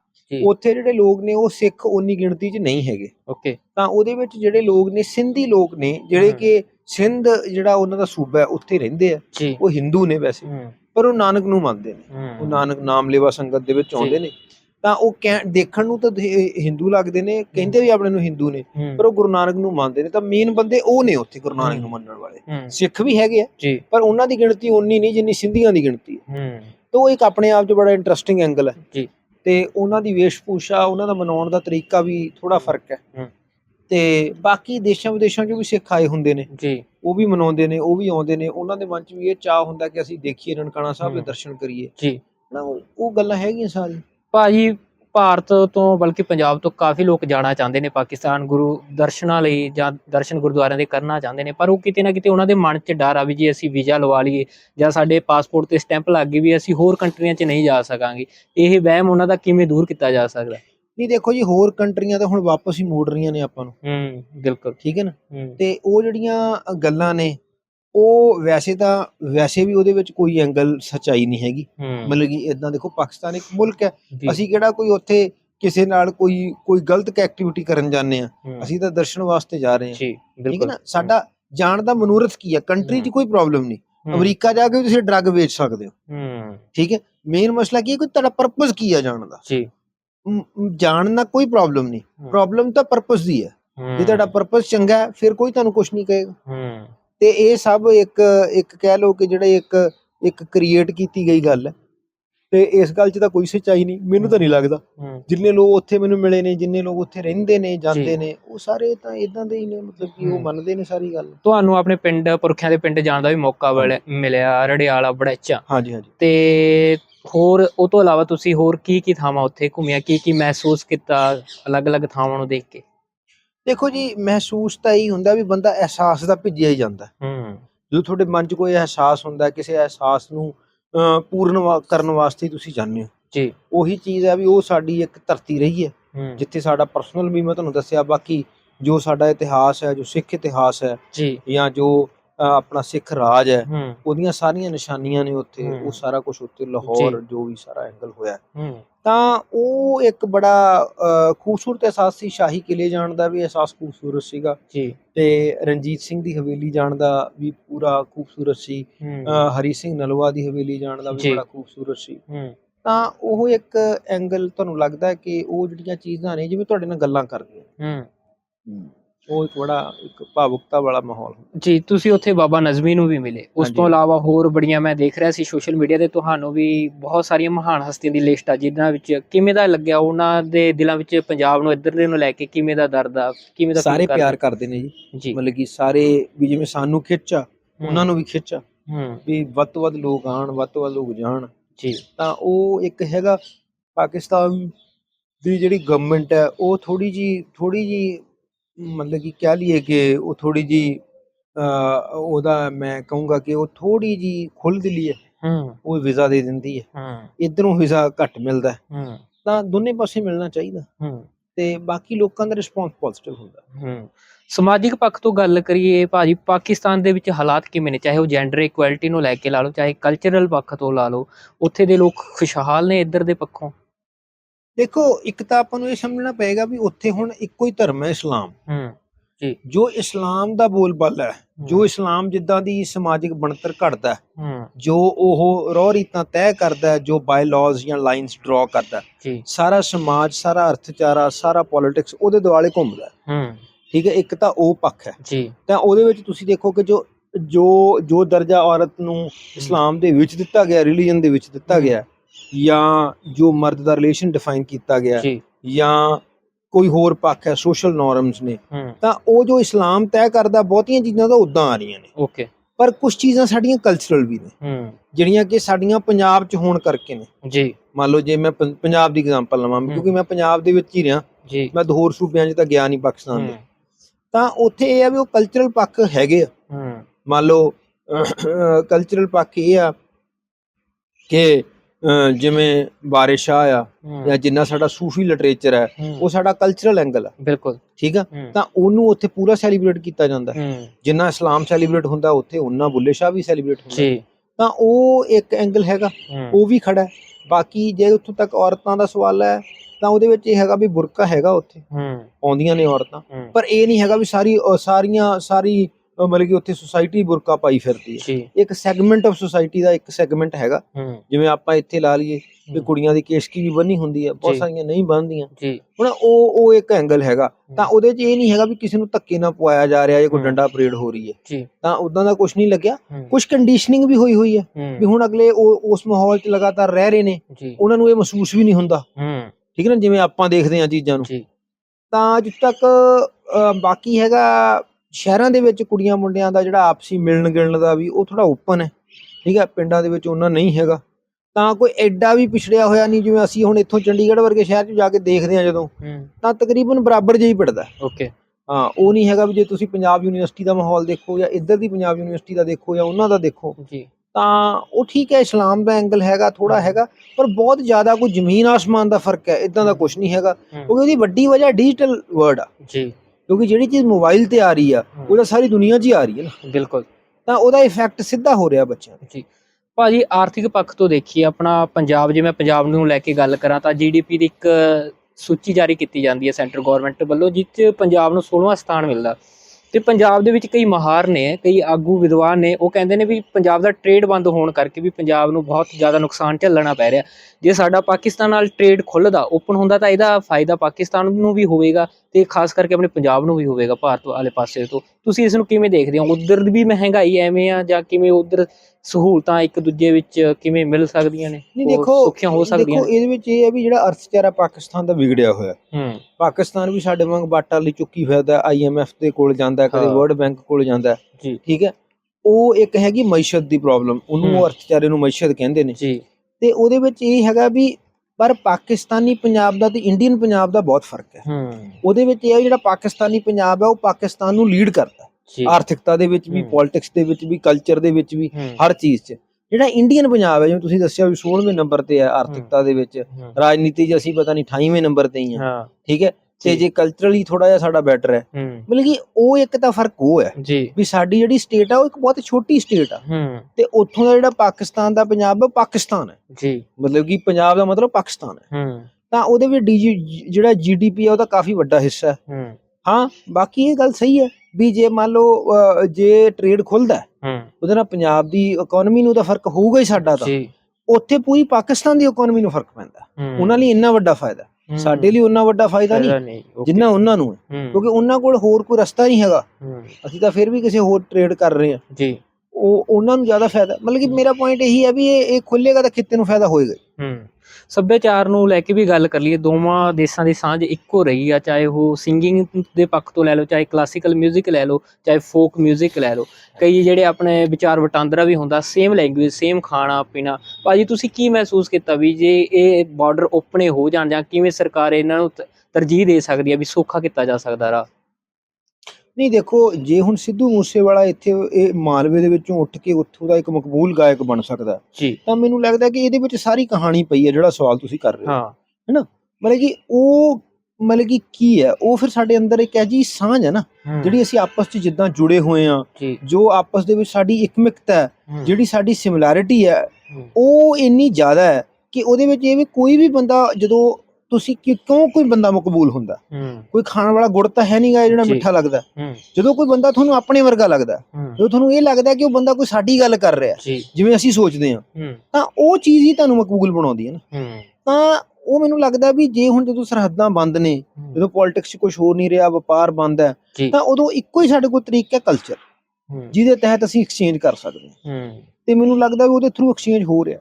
ਉੱਥੇ ਜਿਹੜੇ ਲੋਕ ਨੇ ਉਹ ਸਿੱਖ ਉਨੀ ਗਿਣਤੀ 'ਚ ਨਹੀਂ ਹੈਗੇ। ਓਕੇ। ਤਾਂ ਉਹਦੇ ਵਿੱਚ ਜਿਹੜੇ ਲੋਕ ਨੇ ਸਿੰਧੀ ਲੋਕ ਨੇ ਜਿਹੜੇ। ਕਿ ਸਿੰਧ ਜਿਹੜਾ ਉਹਨਾਂ ਦਾ ਸੂਬਾ ਹੈ ਉੱਥੇ ਰਹਿੰਦੇ ਆ। ਉਹ ਹਿੰਦੂ ਨੇ ਵੈਸੇ। ਪਰ ਉਹ ਨਾਨਕ ਨੂੰ ਮੰਨਦੇ ਨੇ। ਉਹ ਨਾਨਕ ਨਾਮ ਲੇਵਾ ਸੰਗਤ ਦੇ ਵਿੱਚ ਆਉਂਦੇ ਨੇ। ਤਾਂ ਉਹ ਦੇਖਣ ਨੂੰ ਤਾਂ ਹਿੰਦੂ ਲੱਗਦੇ ਨੇ ਕਹਿੰਦੇ ਵੀ ਆਪਣੇ ਨੂੰ ਹਿੰਦੂ ਨੇ। ਪਰ ਉਹ ਗੁਰੂ ਨਾਨਕ ਨੂੰ ਮੰਨਦੇ ਨੇ। ਤਾਂ ਮੇਨ ਬੰਦੇ ਉਹ ਨੇ ਉੱਥੇ ਗੁਰੂ ਨਾਨਕ। ਨੂੰ ਮੰਨਣ ਵਾਲੇ। ਸਿੱਖ ਵੀ ਹੈਗੇ ਆ। ਪਰ ਉਹਨਾਂ ਦੀ ਗਿਣਤੀ ਉਨੀ ਨਹੀਂ ਜਿੰਨੀ ਸਿੰਧੀਆਂ ਦੀ ਗਿਣਤੀ ਹੂੰ। ਤਾਂ ਉਹ ਇੱਕ ਆਪਣੇ ਆਪ 'ਚ ਬੜਾ ਇੰਟਰਸਟਿੰਗ ਐਂਗਲ ਹੈ। ਜੀ। ਤੇ ਉਹਨਾਂ ਦੀ ਵੇਸ਼ਭੂਸ਼ਾ ਉਹਨਾਂ ਦਾ ਮਨਾਉਣ ਦਾ ਤਰੀਕਾ ਵੀ ਥੋੜਾ ਫ਼ਰਕ ਹੈ। ਤੇ ਬਾਕੀ ਦੇਸ਼ਾਂ ਵਿਦੇਸ਼ਾਂ 'ਚੋਂ ਵੀ ਸਿੱਖ ਆਏ ਹੁੰਦੇ ਨੇ। ਜੀ। ਉਹ ਵੀ ਮਨਾਉਂਦੇ ਨੇ ਉਹ ਵੀ ਆਉਂਦੇ ਨੇ। ਉਹਨਾਂ ਦੇ ਮਨ 'ਚ ਵੀ ਇਹ ਚਾਹ ਹੁੰਦਾ ਕਿ ਅਸੀਂ ਦੇਖੀਏ ਨਨਕਾਣਾ ਸਾਹਿਬ ਦੇ। ਦਰਸ਼ਨ ਕਰੀਏ। ਜੀ। ਨਾ ਉਹ ਗੱਲਾਂ ਹੈਗੀਆਂ ਸਾਰੀਆਂ। ਭਾਜੀ ਭਾਰਤ ਤੋਂ ਬਲਕਿ ਪੰਜਾਬ ਤੋਂ ਕਾਫੀ ਲੋਕ ਜਾਣਾ ਚਾਹੁੰਦੇ ਨੇ ਪਾਕਿਸਤਾਨ ਗੁਰੂ ਦਰਸ਼ਨਾਂ ਲਈ ਜਾਂ ਦਰਸ਼ਨ ਗੁਰਦੁਆਰਿਆਂ ਦੇ ਕਰਨਾ ਚਾਹੁੰਦੇ ਨੇ ਪਰ ਉਹ ਕਿਤੇ ਨਾ ਕਿਤੇ ਉਹਨਾਂ ਦੇ ਮਨ 'ਚ ਡਰ ਆ ਵੀ ਜੇ ਅਸੀਂ ਵੀਜ਼ਾ ਲਵਾ ਲਈਏ ਜਾਂ ਸਾਡੇ ਪਾਸਪੋਰਟ ਤੇ ਸਟੈਂਪ ਲੱਗ ਗਈ ਵੀ ਅਸੀਂ ਹੋਰ ਕੰਟਰੀਆਂ 'ਚ ਨਹੀਂ ਜਾ ਸਕਾਂਗੇ ਇਹ ਵਹਿਮ ਉਹਨਾਂ ਦਾ ਕਿਵੇਂ ਦੂਰ ਕੀਤਾ ਜਾ ਸਕਦਾ? ਨਹੀਂ ਦੇਖੋ ਜੀ ਹੋਰ ਕੰਟਰੀਆਂ ਤਾਂ ਹੁਣ ਵਾਪਸ ਹੀ ਮੋੜ ਰਹੀਆਂ ਨੇ ਆਪਾਂ ਨੂੰ। ਹੂੰ ਬਿਲਕੁਲ। ਠੀਕ ਹੈ ਨਾ? ਤੇ ਉਹ ਜਿਹੜੀਆਂ ਗੱਲਾਂ ਨੇ ਉਹ ਵੈਸੇ ਤਾਂ ਵੈਸੇ ਵੀ ਉਹਦੇ ਵਿੱਚ ਕੋਈ ਐਂਗਲ ਸਚਾਈ ਨਹੀਂ ਹੈਗੀ। ਮਤਲਬ ਕਿ ਇਦਾਂ ਦੇਖੋ ਪਾਕਿਸਤਾਨ ਇੱਕ ਮੁਲਕ ਹੈ। ਅਸੀਂ ਕਿਹੜਾ ਕੋਈ ਉੱਥੇ ਕਿਸੇ ਨਾਲ ਕੋਈ ਕੋਈ ਗਲਤ ਐਕਟੀਵਿਟੀ ਕਰਨ ਜਾਂਦੇ ਆ ਅਸੀਂ ਤਾਂ ਦਰਸ਼ਨ ਵਾਸਤੇ ਜਾ ਰਹੇ ਜੀ ਠੀਕ ਹੈ ਬਿਲਕੁਲ। ਨਾ? ਸਾਡਾ ਜਾਣ ਦਾ ਮਨੋਰਥ ਕੀ ਹੈ? ਕੰਟਰੀ 'ਚ। ਕੋਈ ਪ੍ਰੋਬਲਮ ਨਹੀਂ। ਅਮਰੀਕਾ ਜਾ ਕੇ ਤੁਸੀਂ ਡਰੱਗ ਵੇਚ ਸਕਦੇ ਹੋ। ਹੂੰ। ਠੀਕ ਹੈ? ਮੇਨ ਮਸਲਾ ਕੀ ਹੈ? ਕਿ ਤੁਹਾਡਾ ਪਰਪਸ ਕੀ ਹੈ ਜਾਣ ਦਾ? ਜੀ। ਜਾਣ ਨਾਲ ਕੋਈ ਪ੍ਰੋਬਲਮ ਨਹੀਂ। ਪ੍ਰੋਬਲਮ ਤਾਂ ਪਰਪਸ ਦੀ ਹੈ। ਜੇ ਤੁਹਾਡਾ ਪਰਪਸ ਚੰਗਾ ਹੈ ਫਿਰ ਕੋਈ ਤੁਹਾਨੂੰ ਕੁਝ ਨਹੀਂ ਕਹੇਗਾ। ਹੂੰ। ਤੇ ਇਹ ਸਭ ਇੱਕ ਇੱਕ ਕਹਿ ਲਓ ਕਿ ਜਿਹੜੇ ਇੱਕ ਇੱਕ ਕ੍ਰੀਏਟ ਕੀਤੀ ਗਈ ਗੱਲ ਹੈ। ਤੇ ਇਸ ਗੱਲ 'ਚ ਤਾਂ ਕੋਈ ਸੱਚਾਈ ਨਹੀਂ ਮੈਨੂੰ ਤਾਂ ਨਹੀਂ ਲੱਗਦਾ। ਜਿੰਨੇ ਲੋਕ ਉੱਥੇ ਮੈਨੂੰ ਮਿਲੇ ਨੇ ਜਿੰਨੇ ਲੋਕ ਉੱਥੇ ਰਹਿੰਦੇ ਨੇ। ਜਾਂਦੇ ਨੇ ਉਹ ਸਾਰੇ ਤਾਂ ਇਦਾਂ ਦੇ ਹੀ ਨੇ ਮਤਲਬ ਕਿ ਉਹ। ਮੰਨਦੇ ਨੇ ਸਾਰੀ ਗੱਲ। ਤੁਹਾਨੂੰ ਆਪਣੇ ਪਿੰਡ ਪੁਰਖਿਆਂ ਦੇ ਪਿੰਡ ਜਾਣ ਦਾ ਵੀ ਮੌਕਾ ਮਿਲਿਆ ਰੜਿਆਲਾ ਬੜੈਚਾ ਹਾਂਜੀ ਹਾਂਜੀ। ਤੇ ਹੋਰ ਉਹ ਤੋਂ ਇਲਾਵਾ ਤੁਸੀਂ ਹੋਰ ਕੀ ਕੀ ਥਾਵਾਂ ਉੱਥੇ ਘੁੰਮਿਆ? ਕੀ ਕੀ ਮਹਿਸੂਸ ਕੀਤਾ? ਅਲੱਗ-ਅਲੱਗ ਥਾਵਾਂ ਨੂੰ ਦੇਖ ਕੇ। ਦੇਖੋ ਜੀ ਮਹਿਸੂਸ ਤਾਂ ਇਹੀ ਹੁੰਦਾ ਵੀ ਬੰਦਾ ਅਹਿਸਾਸ ਦਾ ਭਿੱਜਿਆ ਹੀ ਜਾਂਦਾ। ਹੂੰ। ਜਦੋਂ ਤੁਹਾਡੇ ਮਨ 'ਚ ਕੋਈ ਅਹਿਸਾਸ ਹੁੰਦਾ ਕਿਸੇ ਅਹਿਸਾਸ ਨੂੰ ਅਹ, ਪੂਰਨ ਵਾ- ਕਰਨ ਵਾਸਤੇ ਤੁਸੀਂ ਜਾਂਦੇ ਹੋ। ਜੀ। ਉਹੀ ਚੀਜ਼ ਹੈ ਵੀ ਉਹ ਸਾਡੀ ਇੱਕ ਧਰਤੀ ਰਹੀ ਹੈ। ਹੂੰ। ਜਿੱਥੇ ਸਾਡਾ ਪਰਸਨਲ ਵੀ ਮੈਂ ਤੁਹਾਨੂੰ ਦੱਸਿਆ ਬਾਕੀ ਜੋ ਸਾਡਾ ਇਤਿਹਾਸ ਹੈ ਜੋ ਸਿੱਖ ਇਤਿਹਾਸ ਹੈ ਜੀ। ਜਾਂ ਜੋ ਆਪਣਾ ਸਿੱਖ ਰਾਜ ਹੈ ਉਹਦੀਆਂ ਸਾਰੀਆਂ ਨਿਸ਼ਾਨੀਆਂ ਨੇ ਉੱਥੇ। ਉਹ ਸਾਰਾ ਕੁਝ ਉੱਤੇ ਲਾਹੌਰ ਜੀ। ਵੀ ਸਾਰਾ ਐਂਗਲ ਹੋਇਆ ਤਾਂ ਉਹ ਇੱਕ ਬੜਾ ਖੂਬਸੂਰਤ ਅਹਿਸਾਸ ਸੀ ਸ਼ਾਹੀ ਕਿਲੇ ਜਾਣ ਦਾ ਵੀ ਅਹਿਸਾਸ ਖੂਬਸੂਰਤ ਸੀਗਾ। ਜੀ। ਤੇ ਰਣਜੀਤ ਸਿੰਘ ਦੀ ਹਵੇਲੀ ਜਾਣ ਦਾ ਵੀ ਪੂਰਾ ਖੂਬਸੂਰਤ ਸੀ। ਹਰੀ ਸਿੰਘ ਨਲਵਾ ਦੀ ਹਵੇਲੀ ਜਾਣ ਦਾ ਵੀ। ਬੜਾ ਖੂਬਸੂਰਤ ਸੀ। ਤਾਂ ਉਹ ਇੱਕ ਐਂਗਲ ਤੁਹਾਨੂੰ ਲੱਗਦਾ ਕਿ ਉਹ ਜਿਹੜੀਆਂ ਚੀਜ਼ਾਂ ਨੇ ਜਿਵੇਂ ਤੁਹਾਡੇ ਨਾਲ ਗੱਲਾਂ ਕਰਦੀਆਂ ਹੂੰ। ਉਹ ਇੱਕ ਬੜਾ ਇੱਕ ਭਾਵੁਕਤਾ ਵਾਲਾ ਮਾਹੌਲ ਜੀ ਤੁਸੀਂ ਉੱਥੇ ਬਾਬਾ ਨਜ਼ਮੀ ਨੂੰ ਵੀ ਮਿਲੇ। ਉਸ ਤੋਂ। ਇਲਾਵਾ ਹੋਰ ਬੜੀਆਂ ਮੈਂ ਦੇਖ ਰਿਹਾ ਸੀ ਸੋਸ਼ਲ ਮੀਡੀਆ ਤੇ ਤੁਹਾਨੂੰ ਵੀ ਬਹੁਤ ਸਾਰੀਆਂ ਮਹਾਨ ਹਸਤੀਆਂ ਦੀ ਲਿਸਟ ਆ ਜਿਨ੍ਹਾਂ ਵਿੱਚ ਕਿਵੇਂ ਦਾ ਲੱਗਿਆ ਉਹਨਾਂ ਦੇ ਦਿਲਾਂ ਵਿੱਚ ਪੰਜਾਬ ਨੂੰ ਇੱਧਰ ਦੇ ਨੂੰ ਲੈ ਕੇ ਕਿਵੇਂ ਦਾ ਦਰਦ ਆ ਕਿਵੇਂ ਦਾ ਸਾਰੇ? ਪਿਆਰ ਕਰਦੇ ਨੇ ਜੀ। ਮਤਲਬ ਕਿ ਸਾਰੇ ਵੀ ਜਿਵੇਂ ਸਾਨੂੰ ਖਿੱਚਾ ਉਹਨਾਂ ਨੂੰ ਵੀ ਖਿੱਚਾ ਵੀ ਵੱਧ ਤੋਂ ਵੱਧ ਲੋਕ ਆਣ ਵੱਧ ਤੋਂ ਵੱਧ ਲੋਕ ਜਾਣ। ਜੀ। ਤਾਂ ਉਹ ਇੱਕ ਹੈਗਾ ਪਾਕਿਸਤਾਨ ਦੀ ਜਿਹੜੀ ਗਵਰਨਮੈਂਟ ਹੈ ਉਹ ਥੋੜੀ ਜੀ ਥੋੜੀ ਜੀ ਮਤਲਬ ਕਿ ਕਹਿ ਲਈਏ ਕਿ ਉਹ ਥੋੜੀ ਜੀ ਉਹਦਾ ਮੈਂ ਕਹੂੰਗਾ ਕਿ ਉਹ ਥੋੜੀ ਜੀ ਖੁੱਲ੍ਹ ਦਿਲੀ ਹੈ। ਹੂੰ। ਉਹ ਵੀਜ਼ਾ ਦੇ ਦਿੰਦੀ ਹੈ। ਹੂੰ। ਇਧਰੋਂ ਵੀਜ਼ਾ ਘੱਟ ਮਿਲਦਾ। ਹੂੰ। ਤਾਂ ਦੋਨੇ ਪਾਸੇ ਮਿਲਣਾ ਚਾਹੀਦਾ। ਹੂੰ। ਤੇ ਬਾਕੀ ਲੋਕਾਂ ਦਾ ਰਿਸਪੌਂਸ ਪੋਜ਼ਿਟਿਵ ਹੁੰਦਾ। ਹੂੰ। ਸਮਾਜਿਕ ਪੱਖ ਤੋਂ ਗੱਲ ਕਰੀਏ ਭਾਜੀ ਪਾਕਿਸਤਾਨ ਦੇ ਵਿੱਚ ਹਾਲਾਤ ਕਿਵੇਂ ਨੇ? ਚਾਹੇ ਉਹ ਜੈਂਡਰ ਇਕੁਐਲਿਟੀ ਨੂੰ ਲੈ ਕੇ ਲਾ ਲਓ ਚਾਹੇ ਕਲਚਰਲ ਪੱਖ ਤੋਂ ਲਾ ਲਓ ਉੱਥੇ ਦੇ ਲੋਕ ਖੁਸ਼ਹਾਲ ਨੇ ਇੱਧਰ ਦੇ ਪੱਖੋਂ? ਦੇਖੋ ਇੱਕ ਤਾਂ ਆਪਾਂ ਨੂੰ ਇਹ ਸਮਝਣਾ ਪਏਗਾ ਵੀ ਉੱਥੇ ਹੁਣ ਇੱਕੋ ਹੀ ਧਰਮ ਹੈ ਇਸਲਾਮ। ਹੂੰ ਜੋ। ਇਸਲਾਮ ਦਾ ਬੋਲਬਾਲਾ ਹੈ ਜੋ ਇਸਲਾਮ ਜਿੱਦਾਂ ਦੀ ਸਮਾਜਿਕ ਬਣਤਰ ਘੜਦਾ ਜੋ ਉਹ ਰੋਹ ਰੀਤਾਂ ਤੈਅ ਕਰਦਾ ਜੋ ਬਾਈ ਲਾਜ਼ ਜਾਂ ਲਾਈਨਸ ਡਰਾ ਕਰਦਾ ਸਾਰਾ ਸਮਾਜ ਸਾਰਾ ਅਰਥਚਾਰਾ ਸਾਰਾ ਪੋਲਿਟਿਕਸ ਉਹਦੇ ਦੁਆਲੇ ਘੁੰਮਦਾ ਹੈ। ਠੀਕ ਹੈ ਇੱਕ ਤਾਂ ਉਹ ਪੱਖ ਹੈ। ਜੀ। ਤਾਂ ਉਹਦੇ ਵਿੱਚ ਤੁਸੀਂ ਦੇਖੋ ਕਿ ਜੋ ਜੋ ਜੋ ਦਰਜਾ ਔਰਤ ਨੂੰ ਇਸਲਾਮ ਦੇ ਵਿੱਚ ਦਿੱਤਾ ਗਿਆ ਰਿਲੀਜਨ ਦੇ ਵਿੱਚ ਦਿੱਤਾ ਗਿਆ ਜਾਂ ਜੋ ਮਰਦ ਦਾ ਰਿਲੇਸ਼ਨ ਡਿਫਾਈਨ ਕੀਤਾ ਗਿਆ ਜੀ। ਜਾਂ ਕੋਈ ਹੋਰ ਪੱਖ ਹੈ ਸੋਸ਼ਲ ਨਾਰਮਸ ਨੇ ਹੂੰ। ਤਾਂ ਉਹ ਜੋ ਇਸਲਾਮ ਤੈਅ ਕਰਦਾ ਬਹੁਤੀਆਂ ਚੀਜ਼ਾਂ ਤਾਂ ਉਦਾਂ ਆ ਰਹੀਆਂ ਨੇ। ਓਕੇ ਪਰ ਕੁਝ ਚੀਜ਼ਾਂ ਸਾਡੀਆਂ ਕਲਚਰਲ ਵੀ ਨੇ। ਹੂੰ। ਜਿਹੜੀਆਂ ਕਿ ਸਾਡੀਆਂ ਪੰਜਾਬ 'ਚ ਹੋਣ ਕਰਕੇ ਨੇ। ਜੀ। ਮੰਨ ਲਓ ਜੇ ਮੈਂ ਪੰ- ਪੰਜਾਬ ਦੀ ਐਗਜ਼ਾਮਪਲ ਲਵਾਂ। ਕਿਉਂਕਿ ਮੈਂ ਪੰਜਾਬ ਦੇ ਵਿੱਚ ਹੀ ਰਿਹਾ। ਜੀ। ਮੈਂ ਦੋ ਹੋਰ ਸੂਬਿਆਂ 'ਚ ਤਾਂ ਗਿਆ ਨਹੀਂ ਪਾਕਿਸਤਾਨ ਦੇ। ਤਾਂ ਉੱਥੇ ਇਹ ਆ ਵੀ ਉਹ ਕਲਚਰਲ ਪੱਖ ਹੈਗੇ ਆ। ਹੂੰ। ਮੰਨ ਲਓ ਕਲਚਰਲ ਪੱਖ ਇਹ ਆ ਕਿ ਜਿਵੇਂ ਬਾਰਿਸ਼ ਆ ਜਾਂ ਜਿੰਨਾ ਸਾਡਾ ਸੂਫੀ ਲਿਟਰੇਚਰ ਹੈ ਉਹ ਸਾਡਾ ਕਲਚਰਲ ਐਂਗਲ ਆ। ਬਿਲਕੁਲ। ਠੀਕ ਆ? ਤਾਂ ਉਹਨੂੰ ਉੱਥੇ ਪੂਰਾ ਸੈਲੀਬ੍ਰੇਟ ਕੀਤਾ ਜਾਂਦਾ। ਜਿੰਨਾ ਇਸਲਾਮ ਸੈਲੀਬ੍ਰੇਟ ਹੁੰਦਾ ਉੱਥੇ ਉਹਨਾਂ ਬੁੱਲੇ ਸ਼ਾਹ ਵੀ ਸੈਲੀਬ੍ਰੇਟ ਹੁੰਦਾ। ਜੀ। ਤਾਂ ਉਹ ਇੱਕ ਐਂਗਲ ਹੈਗਾ। ਉਹ ਵੀ ਖੜਾ ਹੈ। ਬਾਕੀ ਜੇ ਉੱਥੋਂ ਤੱਕ ਔਰਤਾਂ ਦਾ ਸਵਾਲ ਹੈ ਤਾਂ ਉਹਦੇ ਵਿੱਚ ਇਹ ਹੈਗਾ ਵੀ ਬੁਰਕਾ ਹੈਗਾ ਉੱਥੇ। ਹੂੰ। ਆਉਂਦੀਆਂ ਨੇ ਔਰਤਾਂ। ਪਰ ਇਹ ਨਹੀਂ ਹੈਗਾ ਵੀ ਸਾਰੀ ਸਾਰੀਆਂ ਸਾਰੀ ਮਤਲਬ ਕਿ ਉੱਥੇ ਸੁਸਾਇਟੀ ਬੁਰਕਾ ਪਾਈ ਫਿਰਦੀ ਹੈ। ਇੱਕ ਸੈਗਮੈਂਟ ਆਫ ਸੁਸਾਇਟੀ ਦਾ ਇੱਕ ਸੈਗਮੈਂਟ ਹੈਗਾ। ਜਿਵੇਂ ਆਪਾਂ ਇੱਥੇ ਲਾ ਲਈਏ ਵੀ ਕੁੜੀਆਂ ਦੀ ਕੇਸ਼ਕੀ ਵੀ ਬੰਨੀ ਹੁੰਦੀ ਹੈ ਬਹੁਤ। ਸਾਰੀਆਂ ਨਹੀਂ ਬੰਨਦੀਆਂ। ਹੁਣ ਉਹ ਉਹ ਇੱਕ ਐਂਗਲ ਹੈਗਾ। ਤਾਂ ਉਹਦੇ 'ਚ ਇਹ ਨਹੀਂ ਹੈਗਾ ਵੀ ਕਿਸੇ ਨੂੰ ਧੱਕੇ ਨਾਲ ਪਵਾਇਆ ਜਾ ਰਿਹਾ ਜਾਂ ਕੋਈ। ਡੰਡਾ ਪਰੇਡ ਹੋ ਰਹੀ ਹੈ। ਤਾਂ ਉਦਾਂ ਦਾ ਕੁਝ ਨਹੀਂ ਲੱਗਿਆ। ਕੁਝ ਕੰਡੀਸ਼ਨਿੰਗ ਵੀ ਹੋਈ ਹੋਈ ਹੈ ਵੀ ਹੁਣ ਅਗਲੇ ਉਹ ਉਸ ਮਾਹੌਲ 'ਚ ਲਗਾਤਾਰ ਰਹਿ ਰਹੇ ਨੇ। ਉਹਨਾਂ ਨੂੰ ਇਹ ਮਹਿਸੂਸ ਵੀ ਨਹੀਂ ਹੁੰਦਾ। ਠੀਕ ਹੈ ਨਾ? ਜਿਵੇਂ ਆਪਾਂ ਦੇਖਦੇ ਹਾਂ ਚੀਜ਼ਾਂ ਨੂੰ। ਤਾਂ ਜਿੱਥੇ ਤੱਕ ਬਾਕੀ ਹੈਗਾ ਸ਼ਹਿਰਾਂ ਦੇ ਵਿੱਚ ਕੁੜੀਆਂ ਮੁੰਡਿਆਂ ਦਾ ਜਿਹੜਾ ਆਪਸੀ ਮਿਲਣ ਗਿਲਣ ਦਾ ਵੀ ਉਹ ਥੋੜਾ ਓਪਨ ਹੈ। ਠੀਕ ਹੈ ਪਿੰਡਾਂ ਦੇ ਵਿੱਚ ਉਹਨਾਂ ਨਹੀਂ ਹੈਗਾ। ਤਾਂ ਕੋਈ ਐਡਾ ਵੀ ਪਿਛੜਿਆ ਹੋਇਆ ਨਹੀਂ ਜਿਵੇਂ ਅਸੀਂ ਹੁਣ ਇੱਥੋਂ ਚੰਡੀਗੜ੍ਹ ਵਰਗੇ ਸ਼ਹਿਰ 'ਚ ਜਾ ਕੇ ਦੇਖਦੇ ਹਾਂ ਜਦੋਂ ਤਾਂ ਤਕਰੀਬਨ ਬਰਾਬਰ ਜਿਹਾ ਹੀ ਪੜਦਾ ਓਕੇ ਹਾਂ ਉਹ ਨਹੀਂ ਹੈਗਾ ਵੀ ਜੇ ਤੁਸੀਂ ਪੰਜਾਬ ਯੂਨੀਵਰਸਿਟੀ ਦਾ ਮਾਹੌਲ ਦੇਖੋ ਜਾਂ ਇੱਧਰ ਦੀ ਪੰਜਾਬ ਯੂਨੀਵਰਸਿਟੀ ਦਾ ਦੇਖੋ ਜਾਂ ਉਹਨਾਂ ਦਾ ਦੇਖੋ ਜੀ। ਤਾਂ ਉਹ ਠੀਕ ਹੈ ਇਸਲਾਮ ਦਾ ਐਂਗਲ ਹੈਗਾ ਥੋੜਾ ਹੈਗਾ ਪਰ ਬਹੁਤ ਜ਼ਿਆਦਾ ਕੋਈ ਜ਼ਮੀਨ ਆਸਮਾਨ ਦਾ ਫ਼ਰਕ ਹੈ ਇਦਾਂ ਦਾ ਕੁਝ ਨਹੀਂ ਹੈਗਾ। ਕਿਉਂਕਿ ਉਹਦੀ ਵੱਡੀ ਵਜ੍ਹਾ ਡਿਜੀਟਲ ਵਰਡ ਆ। ਜੀ। ਕਿਉਂਕਿ ਜਿਹੜੀ ਚੀਜ਼ ਮੋਬਾਈਲ ਤੇ ਆ ਰਹੀ ਆ ਹੂੰ, ਉਹਦਾ ਸਾਰੀ ਦੁਨੀਆ 'ਚ ਹੀ ਆ ਰਹੀ ਹੈ ਨਾ। ਬਿਲਕੁਲ। ਤਾਂ ਉਹਦਾ ਇਫੈਕਟ ਸਿੱਧਾ ਹੋ ਰਿਹਾ ਬੱਚਿਆਂ ਤੇ। ਜੀ। ਭਾਜੀ ਆਰਥਿਕ ਪੱਖ ਤੋਂ ਦੇਖੀਏ ਆਪਣਾ ਪੰਜਾਬ ਜੇ ਮੈਂ ਪੰਜਾਬ ਨੂੰ ਲੈ ਕੇ ਗੱਲ ਕਰਾਂ ਤਾਂ ਜੀਡੀਪੀ ਦੀ ਇੱਕ ਸੂਚੀ ਜਾਰੀ ਕੀਤੀ ਜਾਂਦੀ ਹੈ ਸੈਂਟਰ ਗਵਰਨਮੈਂਟ ਵੱਲੋਂ ਜਿਸ 'ਚ ਪੰਜਾਬ ਨੂੰ 16ਵਾਂ ਸਥਾਨ ਮਿਲਦਾ। ਤੇ ਪੰਜਾਬ ਦੇ ਵਿੱਚ ਕਈ ਮਹਾਰ ਨੇ, ਕਈ ਆਗੂ ਵਿਦਵਾਨ ਨੇ, ਉਹ ਕਹਿੰਦੇ ਨੇ ਵੀ ਪੰਜਾਬ ਦਾ ਟ੍ਰੇਡ ਬੰਦ ਹੋਣ ਕਰਕੇ ਵੀ ਪੰਜਾਬ ਨੂੰ ਬਹੁਤ ਜ਼ਿਆਦਾ ਨੁਕਸਾਨ ਝੱਲਣਾ ਪੈ ਰਿਹਾ। ਜੇ ਸਾਡਾ ਪਾਕਿਸਤਾਨ ਨਾਲ ਟ੍ਰੇਡ ਖੁੱਲਦਾ ਓਪਨ ਹੁੰਦਾ ਤਾਂ ਇਹਦਾ ਫਾਇਦਾ ਪਾਕਿਸਤਾਨ ਨੂੰ ਵੀ ਹੋਵੇਗਾ ਤੇ ਖਾਸ ਕਰਕੇ ਆਪਣੇ ਪੰਜਾਬ ਨੂੰ ਵੀ ਹੋਵੇਗਾ, ਭਾਰਤ ਵਾਲੇ ਪਾਸੇ ਤੋਂ। ਤੁਸੀਂ ਇਸ ਨੂੰ ਕਿਵੇਂ ਦੇਖਦੇ ਹੋ? ਉਧਰ ਵੀ ਮਹਿੰਗਾਈ ਐਵੇਂ ਆ ਜਾਂ ਕਿਵੇਂ ਉਧਰ ਸਹੂਲਤਾਂ ਇੱਕ ਦੂਜੇ ਵਿੱਚ ਕਿਵੇਂ ਮਿਲ ਸਕਦੀਆਂ ਨੇ? ਨਹੀਂ ਦੇਖੋ ਸੌਖੀਆਂ ਹੋ ਸਕਦੀਆਂ ਦੇਖੋ ਨੇ? ਇਹਦੇ ਵਿੱਚ ਇਹ ਹੈ ਵੀ ਜਿਹੜਾ ਅਰਥਚਾਰਾ ਪਾਕਿਸਤਾਨ ਦਾ ਵਿਗੜਿਆ ਹੋਇਆ ਹੂੰ। ਪਾਕਿਸਤਾਨ ਵੀ ਸਾਡੇ ਵਾਂਗ ਬਾਟਾ ਲਈ ਚੁੱਕੀ ਫਿਰਦਾ ਆਈਐਮਐਫ ਦੇ ਕੋਲ ਜਾਂਦਾ ਕਦੇ ਹਾਂ। ਵਰਲਡ ਬੈਂਕ ਕੋਲ ਜਾਂਦਾ ਜੀ। ਠੀਕ ਹੈ? ਉਹ ਇੱਕ ਹੈਗੀ ਮਈਸ਼ਤ ਦੀ ਪ੍ਰੋਬਲਮ ਉਹਨੂੰ ਹੂੰ। ਉਹ ਅਰਥਚਾਰੇ ਨੂੰ ਮਈਸ਼ਤ ਕਹਿੰਦੇ ਨੇ। ਜੀ। ਤੇ ਉਹਦੇ ਵਿੱਚ ਇਹ ਹੈਗਾ ਵੀ ਪਰ ਪਾਕਿਸਤਾਨੀ ਪੰਜਾਬ ਦਾ ਤੇ ਇੰਡੀਅਨ ਪੰਜਾਬ ਦਾ ਬਹੁਤ ਫ਼ਰਕ ਹੈ। ਹੂੰ। ਉਹਦੇ ਵਿੱਚ ਇਹ ਹੈ ਜਿਹੜਾ ਪਾਕਿਸਤਾਨੀ ਪੰਜਾਬ ਹੈ ਉਹ ਪਾਕਿਸਤਾਨ ਨੂੰ ਲੀਡ ਕਰਦਾ ਆਰਥਿਕਤਾ ਦੇ ਵਿੱਚ ਵੀ। ਪੋਲਿਟਿਕਸ ਦੇ ਵਿੱਚ ਵੀ ਕਲਚਰ ਦੇ ਵਿੱਚ ਵੀ ਹਰ ਚੀਜ਼ 'ਚ। ਜਿਹੜਾ ਇੰਡੀਅਨ ਪੰਜਾਬ ਹੈ ਜਿਵੇਂ ਤੁਸੀਂ ਦੱਸਿਆ ਵੀ 16ਵੇਂ ਨੰਬਰ ਤੇ ਹੈ ਆਰਥਿਕਤਾ ਦੇ ਵਿੱਚ। ਰਾਜਨੀਤੀ 'ਚ ਅਸੀਂ ਪਤਾ ਨਹੀਂ 28ਵੇਂ ਨੰਬਰ ਤੇ ਹੀ ਹਾਂ। ਠੀਕ ਹੈ? ਤੇ ਜੀ। ਕਲਚਰਲੀ ਥੋੜਾ ਜਿਹਾ ਸਾਡਾ ਬੈਟਰ ਹੈ। ਮਤਲਬ ਕਿ ਉਹ ਇੱਕ ਤਾਂ ਫ਼ਰਕ ਉਹ ਹੈ ਵੀ ਸਾਡੀ ਜਿਹੜੀ ਸਟੇਟ ਆ ਉਹ ਇੱਕ ਬਹੁਤ ਛੋਟੀ ਸਟੇਟ ਆ। ਤੇ ਉੱਥੋਂ ਦਾ ਜਿਹੜਾ ਪਾਕਿਸਤਾਨ ਦਾ ਪੰਜਾਬ ਉਹ ਪਾਕਿਸਤਾਨ ਹੈ। ਜੀ। ਮਤਲਬ ਕਿ ਪੰਜਾਬ ਦਾ ਮਤਲਬ ਪਾਕਿਸਤਾਨ ਹੈ। ਤਾਂ ਉਹਦੇ ਵਿੱਚ ਜਿਹੜਾ ਜੀਡੀਪੀ ਹੈ ਉਹਦਾ ਕਾਫੀ ਵੱਡਾ ਹਿੱਸਾ ਹੈ। ਹੂੰ ਬਾਕੀ ਇਹ ਗੱਲ ਸਹੀ ਹੈ ਵੀ ਜੇ ਮੰਨ ਲਓ ਜੇ ਟ੍ਰੇਡ ਖੁੱਲਦਾ ਉਹਦੇ ਨਾਲ ਪੰਜਾਬ ਦੀ ਇਕਨੋਮੀ ਨੂੰ ਤਾਂ ਫ਼ਰਕ ਹੋਊਗਾ ਹੀ ਸਾਡਾ ਤਾਂ। ਉੱਥੇ ਪੂਰੀ ਪਾਕਿਸਤਾਨ ਦੀ ਇਕਨੋਮੀ ਨੂੰ ਫ਼ਰਕ ਪੈਂਦਾ। ਉਹਨਾਂ ਲਈ ਇੰਨਾ ਵੱਡਾ ਫਾਇਦਾ ਸਾਡੇ ਲਈ ਉਹਨਾਂ ਵੱਡਾ ਫਾਇਦਾ ਨਹੀਂ ਜਿੰਨਾ ਉਹਨਾਂ ਨੂੰ ਕਿਉਂਕਿ ਉਹਨਾਂ ਕੋਲ ਹੋਰ ਕੋਈ ਰਸਤਾ ਨਹੀਂ ਹੈਗਾ। ਅਸੀਂ ਤਾਂ ਫਿਰ ਵੀ ਕਿਸੇ ਹੋਰ ਟ੍ਰੇਡ ਕਰ ਰਹੇ ਹਾਂ। ਜੀ। ਉਹ ਉਹਨਾਂ ਨੂੰ ਜ਼ਿਆਦਾ ਫਾਇਦਾ ਮਤਲਬ ਕਿ ਮੇਰਾ ਪੁਆਇੰਟ ਇਹੀ ਹੈ ਵੀ ਇਹ ਇਹ ਖੁੱਲੇਗਾ ਤਾਂ ਖਿੱਤੇ ਨੂੰ ਫਾਇਦਾ ਹੋਏਗਾ ਹੀ। ਹੂੰ ਸੱਭਿਆਚਾਰ ਨੂੰ ਲੈ ਕੇ ਵੀ ਗੱਲ ਕਰ ਲਈਏ ਦੋਵਾਂ ਦੇਸ਼ਾਂ ਦੀ ਸਾਂਝ ਇੱਕੋ ਰਹੀ ਆ ਚਾਹੇ ਉਹ ਸਿੰਗਿੰਗ ਦੇ ਪੱਖ ਤੋਂ ਲੈ ਲਓ ਚਾਹੇ ਕਲਾਸੀਕਲ 뮤직 ਲੈ ਲਓ ਚਾਹੇ ਫੋਕ 뮤직 ਲੈ ਲਓ ਕਈ ਜਿਹੜੇ ਆਪਣੇ ਵਿਚਾਰ ਵਟਾਂਦਰਾ ਵੀ ਹੁੰਦਾ ਸੇਮ ਲੈਂਗੁਏਜ ਸੇਮ ਖਾਣਾ ਪੀਣਾ ਭਾਜੀ ਤੁਸੀਂ ਕੀ ਮਹਿਸੂਸ ਕੀਤਾ ਵੀ ਜੇ ਇਹ ਬਾਰਡਰ ਓਪਨੇ ਹੋ ਜਾਣ ਜਾਂ ਕਿਵੇਂ ਸਰਕਾਰ ਇਹਨਾਂ ਨੂੰ ਤ- ਤਰਜੀਹ ਦੇ ਸਕਦੀ ਹੈ ਵੀ ਸੌਖਾ ਕੀਤਾ ਜਾ ਸਕਦਾ ਰਾ ਨਹੀਂ ਦੇਖੋ ਜੇ ਹੁਣ ਸਿੱਧੂ ਮੂਸੇਵਾਲਾ ਇੱਥੇ ਇਹ ਮਾਲਵੇ ਦੇ ਵਿੱਚੋਂ ਉੱਠ ਕੇ ਉੱਥੋਂ ਦਾ ਇੱਕ ਮਕਬੂਲ ਗਾਇਕ ਬਣ ਸਕਦਾ ਜੀ। ਤਾਂ ਮੈਨੂੰ ਲੱਗਦਾ ਕਿ ਇਹਦੇ ਵਿੱਚ ਸਾਰੀ ਕਹਾਣੀ ਪਈ ਹੈ ਜਿਹੜਾ ਸਵਾਲ ਤੁਸੀਂ ਕਰ ਰਹੇ ਹੋ। ਹਾਂ। ਮਤਲਬ ਕਿ ਉਹ ਮਤਲਬ ਕਿ ਕੀ ਹੈ? ਉਹ ਫਿਰ ਸਾਡੇ ਅੰਦਰ ਇੱਕ ਅਜਿਹੀ ਸਾਂਝ ਹੈ ਨਾ ਜਿਹੜੀ ਅਸੀਂ ਆਪਸ 'ਚ ਜਿੱਦਾਂ ਜੁੜੇ ਹੋਏ ਆ ਜੀ। ਆਪਸ ਦੇ ਵਿੱਚ ਸਾਡੀ ਇਕਮਿਕਤਾ ਹੈ ਜਿਹੜੀ ਸਾਡੀ ਸਿਮਿਲੈਰਿਟੀ ਹੂੰ, ਉਹ ਇੰਨੀ ਜ਼ਿਆਦਾ ਹੈ ਕਿ ਉਹਦੇ ਵਿੱਚ ਇਹ ਵੀ ਕੋਈ ਵੀ ਬੰਦਾ ਜਦੋਂ ਤੁਸੀਂ ਕਿ- ਕਿਉਂ ਕੋਈ ਬੰਦਾ ਮਕਬੂਲ ਹੁੰਦਾ? ਹੂੰ। ਕੋਈ ਖਾਣ ਵਾਲਾ ਗੁੜ ਤਾਂ ਹੈ ਨਹੀਂਗਾ ਜਿਹੜਾ ਜੀ। ਮਿੱਠਾ ਲੱਗਦਾ। ਹੂੰ। ਜਦੋਂ ਕੋਈ ਬੰਦਾ ਤੁਹਾਨੂੰ ਆਪਣੇ ਵਰਗਾ ਲੱਗਦਾ ਹੂੰ, ਜਦੋਂ ਤੁਹਾਨੂੰ ਇਹ ਲੱਗਦਾ ਕਿ ਉਹ ਬੰਦਾ ਕੋਈ ਸਾਡੀ ਗੱਲ ਕਰ ਰਿਹਾ ਜੀ। ਜਿਵੇਂ ਅਸੀਂ ਸੋਚਦੇ ਹਾਂ ਹੂੰ। ਤਾਂ ਉਹ ਚੀਜ਼ ਹੀ ਤੁਹਾਨੂੰ ਮਕਬੂਲ ਬਣਾਉਂਦੀ ਹੈ ਨਾ। ਹੂੰ। ਤਾਂ ਉਹ ਮੈਨੂੰ ਲੱਗਦਾ ਵੀ ਜੇ ਹੁਣ ਜਦੋਂ ਸਰਹੱਦਾਂ ਬੰਦ ਨੇ ਜਦੋਂ ਪੋਲਿਟਿਕਸ 'ਚ ਕੁਝ ਹੋ ਨਹੀਂ ਰਿਹਾ ਵਪਾਰ ਬੰਦ ਹੈ ਜੀ। ਤਾਂ ਉਦੋਂ ਇੱਕੋ ਹੀ ਸਾਡੇ ਕੋਲ ਤਰੀਕਾ ਹੈ ਕਲਚਰ ਹੂੰ, ਜਿਹਦੇ ਤਹਿਤ ਅਸੀਂ ਐਕਸਚੇਂਜ ਕਰ ਸਕਦੇ ਹਾਂ। ਹੂੰ। ਤੇ ਮੈਨੂੰ ਲੱਗਦਾ ਵੀ ਉਹਦੇ ਥਰੂ ਐਕਸਚੇਂਜ ਹੋ ਰਿਹਾ।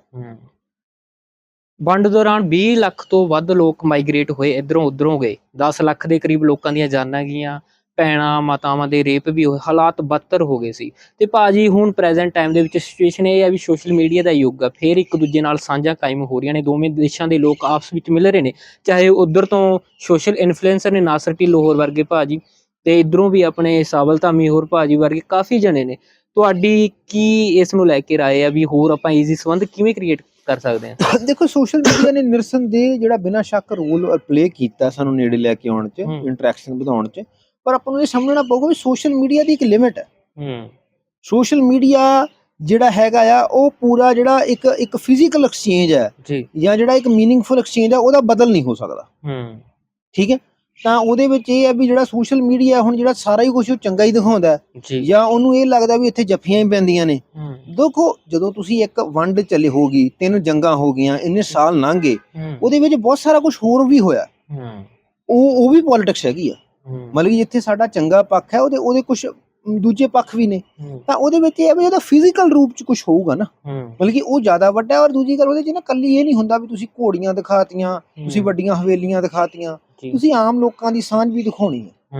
ਵੰਡ ਦੌਰਾਨ 20 ਲੱਖ ਤੋਂ ਵੱਧ ਲੋਕ ਮਾਈਗ੍ਰੇਟ ਹੋਏ, ਇਧਰੋਂ ਉਧਰੋਂ ਗਏ। 10 ਲੱਖ ਦੇ ਕਰੀਬ ਲੋਕਾਂ ਦੀਆਂ ਜਾਨਾਂ ਗਈਆਂ, ਭੈਣਾਂ, ਮਾਤਾਵਾਂ ਦੇ ਰੇਪ ਵੀ ਹੋਏ, ਹਾਲਾਤ ਬਦਤਰ ਹੋ ਗਏ ਸੀ। ਤੇ ਭਾਜੀ, ਹੁਣ ਪ੍ਰੈਜ਼ੈਂਟ ਟਾਈਮ ਦੇ ਵਿੱਚ ਸਿਚੁਏਸ਼ਨ ਇਹ ਹੈ ਵੀ ਸੋਸ਼ਲ ਮੀਡੀਆ ਦਾ ਯੁੱਗ ਆ, ਫੇਰ ਇੱਕ ਦੂਜੇ ਨਾਲ ਸਾਂਝਾ ਕਾਇਮ ਹੋ ਰਹੀਆਂ ਨੇ, ਦੋਵੇਂ ਦੇਸ਼ਾਂ ਦੇ ਲੋਕ ਆਪਸ ਵਿੱਚ ਮਿਲ ਰਹੇ ਨੇ। ਚਾਹੇ ਉਧਰ ਤੋਂ ਸੋਸ਼ਲ ਇਨਫਲੂਐਂਸਰ ਨੇ ਨਾਸਰ ਢਿੱਲੋਂ ਹੋਰ ਵਰਗੇ ਭਾਜੀ, ਤੇ ਇਧਰੋਂ ਵੀ ਆਪਣੇ ਸਾਵਲ ਧਾਮੀ ਹੋਰ ਭਾਜੀ ਵਰਗੇ ਕਾਫੀ ਜਣੇ ਨੇ। ਤੁਹਾਡੀ ਕੀ ਇਸ ਨੂੰ ਲੈ ਕੇ ਰਾਏ ਆ ਵੀ ਹੋਰ ਆਪਾਂ ਈਜ਼ੀ ਸੰਬੰਧ ਕਿਵੇਂ ਕ੍ਰੀਏਟ ਕਰ ਸਕਦੇ ਹਾਂ। ਦੇਖੋ ਸੋਸ਼ਲ ਮੀਡੀਆ ਨੇ ਨਿਰਸੰਦੇਹ ਜਿਹੜਾ ਬਿਨਾਂ ਸ਼ੱਕ ਰੋਲ ਪਲੇ ਕੀਤਾ ਸਾਨੂੰ ਨੇੜੇ ਲੈ ਕੇ ਆਉਣ 'ਚ। ਇੰਟਰੈਕਸ਼ਨ ਵਧਾਉਣ 'ਚ। ਪਰ ਆਪਾਂ ਨੂੰ ਇਹ ਸਮਝਣਾ ਪਊਗਾ ਵੀ ਸੋਸ਼ਲ ਮੀਡੀਆ ਦੀ ਇੱਕ ਲਿਮਿਟ ਹੈ। ਹੂੰ। ਸੋਸ਼ਲ ਮੀਡੀਆ ਜਿਹੜਾ ਹੈਗਾ ਆ ਉਹ ਪੂਰਾ ਜਿਹੜਾ ਇੱਕ ਇੱਕ ਫਿਜ਼ੀਕਲ ਐਕਸਚੇਂਜ ਹੈ ਜੀ। ਜਾਂ ਜਿਹੜਾ ਇੱਕ ਮੀਨਿੰਗਫੁਲ ਐਕਸਚੇਂਜ ਹੈ ਉਹਦਾ ਬਦਲ ਨਹੀਂ ਹੋ ਸਕਦਾ। ਹੂੰ। ਠੀਕ ਹੈ? ਤਾਂ ਉਹਦੇ ਵਿੱਚ ਇਹ ਹੈ ਵੀ ਜਿਹੜਾ ਸੋਸ਼ਲ ਮੀਡੀਆ ਹੁਣ ਜਿਹੜਾ ਸਾਰਾ ਹੀ ਕੁਝ ਉਹ ਚੰਗਾ ਹੀ ਦਿਖਾਉਂਦਾ ਜੀ। ਉਹਨੂੰ ਇਹ ਲੱਗਦਾ ਵੀ ਇੱਥੇ ਜੱਫੀਆਂ ਹੀ ਪੈਂਦੀਆਂ ਨੇ। ਦੇਖੋ ਜਦੋਂ ਤੁਸੀਂ ਇੱਕ ਵੰਡ ਚੱਲੇ ਹੋਗੀ ਤਿੰਨ ਜੰਗਾਂ ਹੋ ਗਈਆਂ ਇੰਨੇ ਸਾਲ ਲੰਘ ਗਏ ਉਹਦੇ ਵਿੱਚ ਬਹੁਤ ਸਾਰਾ ਕੁਝ ਹੋਰ ਵੀ ਹੋਇਆ। ਉਹ ਉਹ ਵੀ ਪੋਲਿਟਿਕਸ ਹੈਗੀ ਆ। ਮਤਲਬ ਕਿ ਜਿੱਥੇ ਸਾਡਾ ਚੰਗਾ ਪੱਖ ਹੈ ਉਹਦੇ ਉਹਦੇ ਕੁਝ ਦੂਜੇ ਪੱਖ ਵੀ ਨੇ। ਤਾਂ ਉਹਦੇ ਵਿੱਚ ਇਹ ਹੈ ਵੀ ਉਹਦਾ ਫਿਜ਼ੀਕਲ ਰੂਪ ਚ ਕੁਝ ਹੋਊਗਾ ਨਾ। ਮਤਲਬ ਕਿ ਉਹ ਜ਼ਿਆਦਾ ਵੱਡਾ ਔਰ ਦੂਜੀ ਗੱਲ ਉਹਦੇ ਚ ਨਾ ਕੱਲੀ ਇਹ ਨਹੀਂ ਹੁੰਦਾ ਵੀ ਤੁਸੀਂ ਘੋੜੀਆਂ ਦਿਖਾਤੀਆਂ ਤੁਸੀਂ ਵੱਡੀਆਂ ਹਵੇਲੀਆਂ ਦਿਖਾਤੀਆਂ। ਤੁਸੀਂ ਆਮ ਲੋਕਾਂ ਦੀ ਸਾਂਝ ਵੀ ਦਿਖਾਉਣੀ ਹੈ।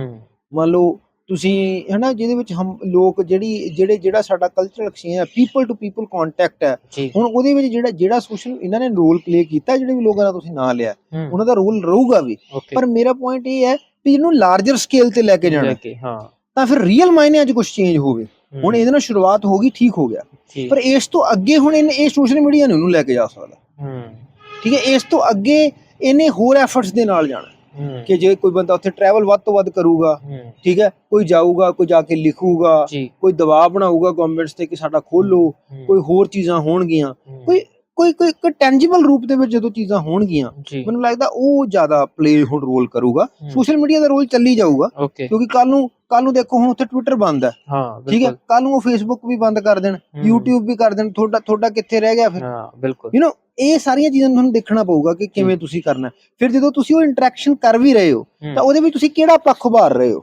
ਮੰਨ ਲਓ ਤੁਸੀਂ ਹਨਾ ਜਿਹਦੇ ਵਿੱਚ ਹਮ ਲੋਕ ਜਿਹੜੀ ਜਿਹੜੇ ਜਿਹੜਾ ਸਾਡਾ ਕਲਚਰਲ ਐਕਸਚੇਂਜ ਹੈ ਪੀਪਲ ਟੂ ਪੀਪਲ ਕੰਟੈਕਟ ਹੈ। ਹੁਣ ਉਹਦੇ ਵਿੱਚ ਜਿਹੜਾ ਜਿਹੜਾ ਸੋਸ਼ਲ ਇਹਨਾਂ ਨੇ ਰੋਲ ਪਲੇ ਕੀਤਾ ਜਿਹੜੇ ਵੀ ਲੋਕਾਂ ਦਾ ਤੁਸੀਂ ਨਾਂ ਲਿਆ ਉਹਨਾਂ ਦਾ ਰੋਲ ਰਹੂਗਾ ਵੀ। ਪਰ ਮੇਰਾ ਪੁਆਇੰਟ ਇਹ ਹੈ ਵੀ ਇਹਨੂੰ ਲਾਰਜਰ ਸਕੇਲ ਤੇ ਲੈ ਕੇ ਜਾਣਾ ਹਾਂ ਤਾਂ ਫਿਰ ਰੀਅਲ ਮਾਇਨਿਆਂ 'ਚ ਕੁਝ ਚੇਂਜ ਹੋਵੇ। ਹੁਣ ਇਹਦੇ ਨਾਲ ਸ਼ੁਰੂਆਤ ਹੋ ਗਈ ਠੀਕ ਹੋ ਗਿਆ। ਪਰ ਇਸ ਤੋਂ ਅੱਗੇ ਹੁਣ ਇਹ ਸੋਸ਼ਲ ਮੀਡੀਆ ਨੇ ਉਹਨੂੰ ਲੈ ਕੇ ਜਾ ਸਕਦਾ। ਹੂੰ। ਠੀਕ ਹੈ ਇਸ ਤੋਂ ਅੱਗੇ ਇਹਨੇ ਹੋਰ ਐਫਰਟਸ ਦੇ ਨਾਲ ਜਾਣਾ। ਕਿ ਜੇ ਕੋਈ ਬੰਦਾ ਉੱਥੇ ਟਰੈਵਲ ਵੱਧ ਤੋਂ ਵੱਧ ਕਰੂਗਾ ਠੀਕ ਹੈ ਕੋਈ ਜਾਊਗਾ ਕੋਈ ਜਾ ਕੇ ਲਿਖੂਗਾ ਕੋਈ ਦਬਾਅ ਬਣਾਊਗਾ ਗਵਰਨਮੈਂਟਸ ਤੇ ਕਿ ਸਾਡਾ ਖੋਲੋ ਕੋਈ ਹੋਰ ਚੀਜ਼ਾਂ ਹੋਣਗੀਆਂ ਕੋਈ ਕੋਈ ਕੋਈ ਇੱਕ ਟੈਂਜੀਬਲ ਰੂਪ ਦੇ ਵਿੱਚ ਜਦੋਂ ਚੀਜ਼ਾਂ ਹੋਣਗੀਆਂ ਮੈਨੂੰ ਲੱਗਦਾ ਉਹ ਜ਼ਿਆਦਾ ਪਲੇ ਹੁਣ ਰੋਲ ਕਰੂਗਾ। ਸੋਸ਼ਲ ਮੀਡੀਆ ਦਾ ਰੋਲ ਚੱਲੀ ਜਾਊਗਾ ਕਿਉਂਕਿ ਕੱਲ ਨੂੰ ਕੱਲ ਨੂੰ ਦੇਖੋ ਹੁਣ ਉੱਥੇ ਟਵਿੱਟਰ ਬੰਦ ਹੈ। ਹਾਂ ਠੀਕ ਹੈ? ਕੱਲ ਨੂੰ ਉਹ ਫੇਸਬੁੱਕ ਵੀ ਬੰਦ ਕਰ ਦੇਣ YouTube ਵੀ ਕਰ ਦੇਣ ਤੁਹਾਡਾ ਤੁਹਾਡਾ ਕਿੱਥੇ ਰਹਿ ਗਿਆ ਫਿਰ? ਹਾਂ ਬਿਲਕੁਲ। ਯੂ نو ਇਹ ਸਾਰੀਆਂ ਚੀਜ਼ਾਂ ਨੂੰ ਤੁਹਾਨੂੰ ਦੇਖਣਾ ਪਊਗਾ ਕਿ ਕਿਵੇਂ ਤੁਸੀਂ ਕਰਨਾ। ਫਿਰ ਜਦੋਂ ਤੁਸੀਂ ਉਹ ਇੰਟਰੈਕਸ਼ਨ ਕਰ ਵੀ ਰਹੇ ਹੋ ਤਾਂ ਉਹਦੇ ਵਿੱਚ ਤੁਸੀਂ ਕਿਹੜਾ ਪੱਖ ਉਭਾਰ ਰਹੇ ਹੋ?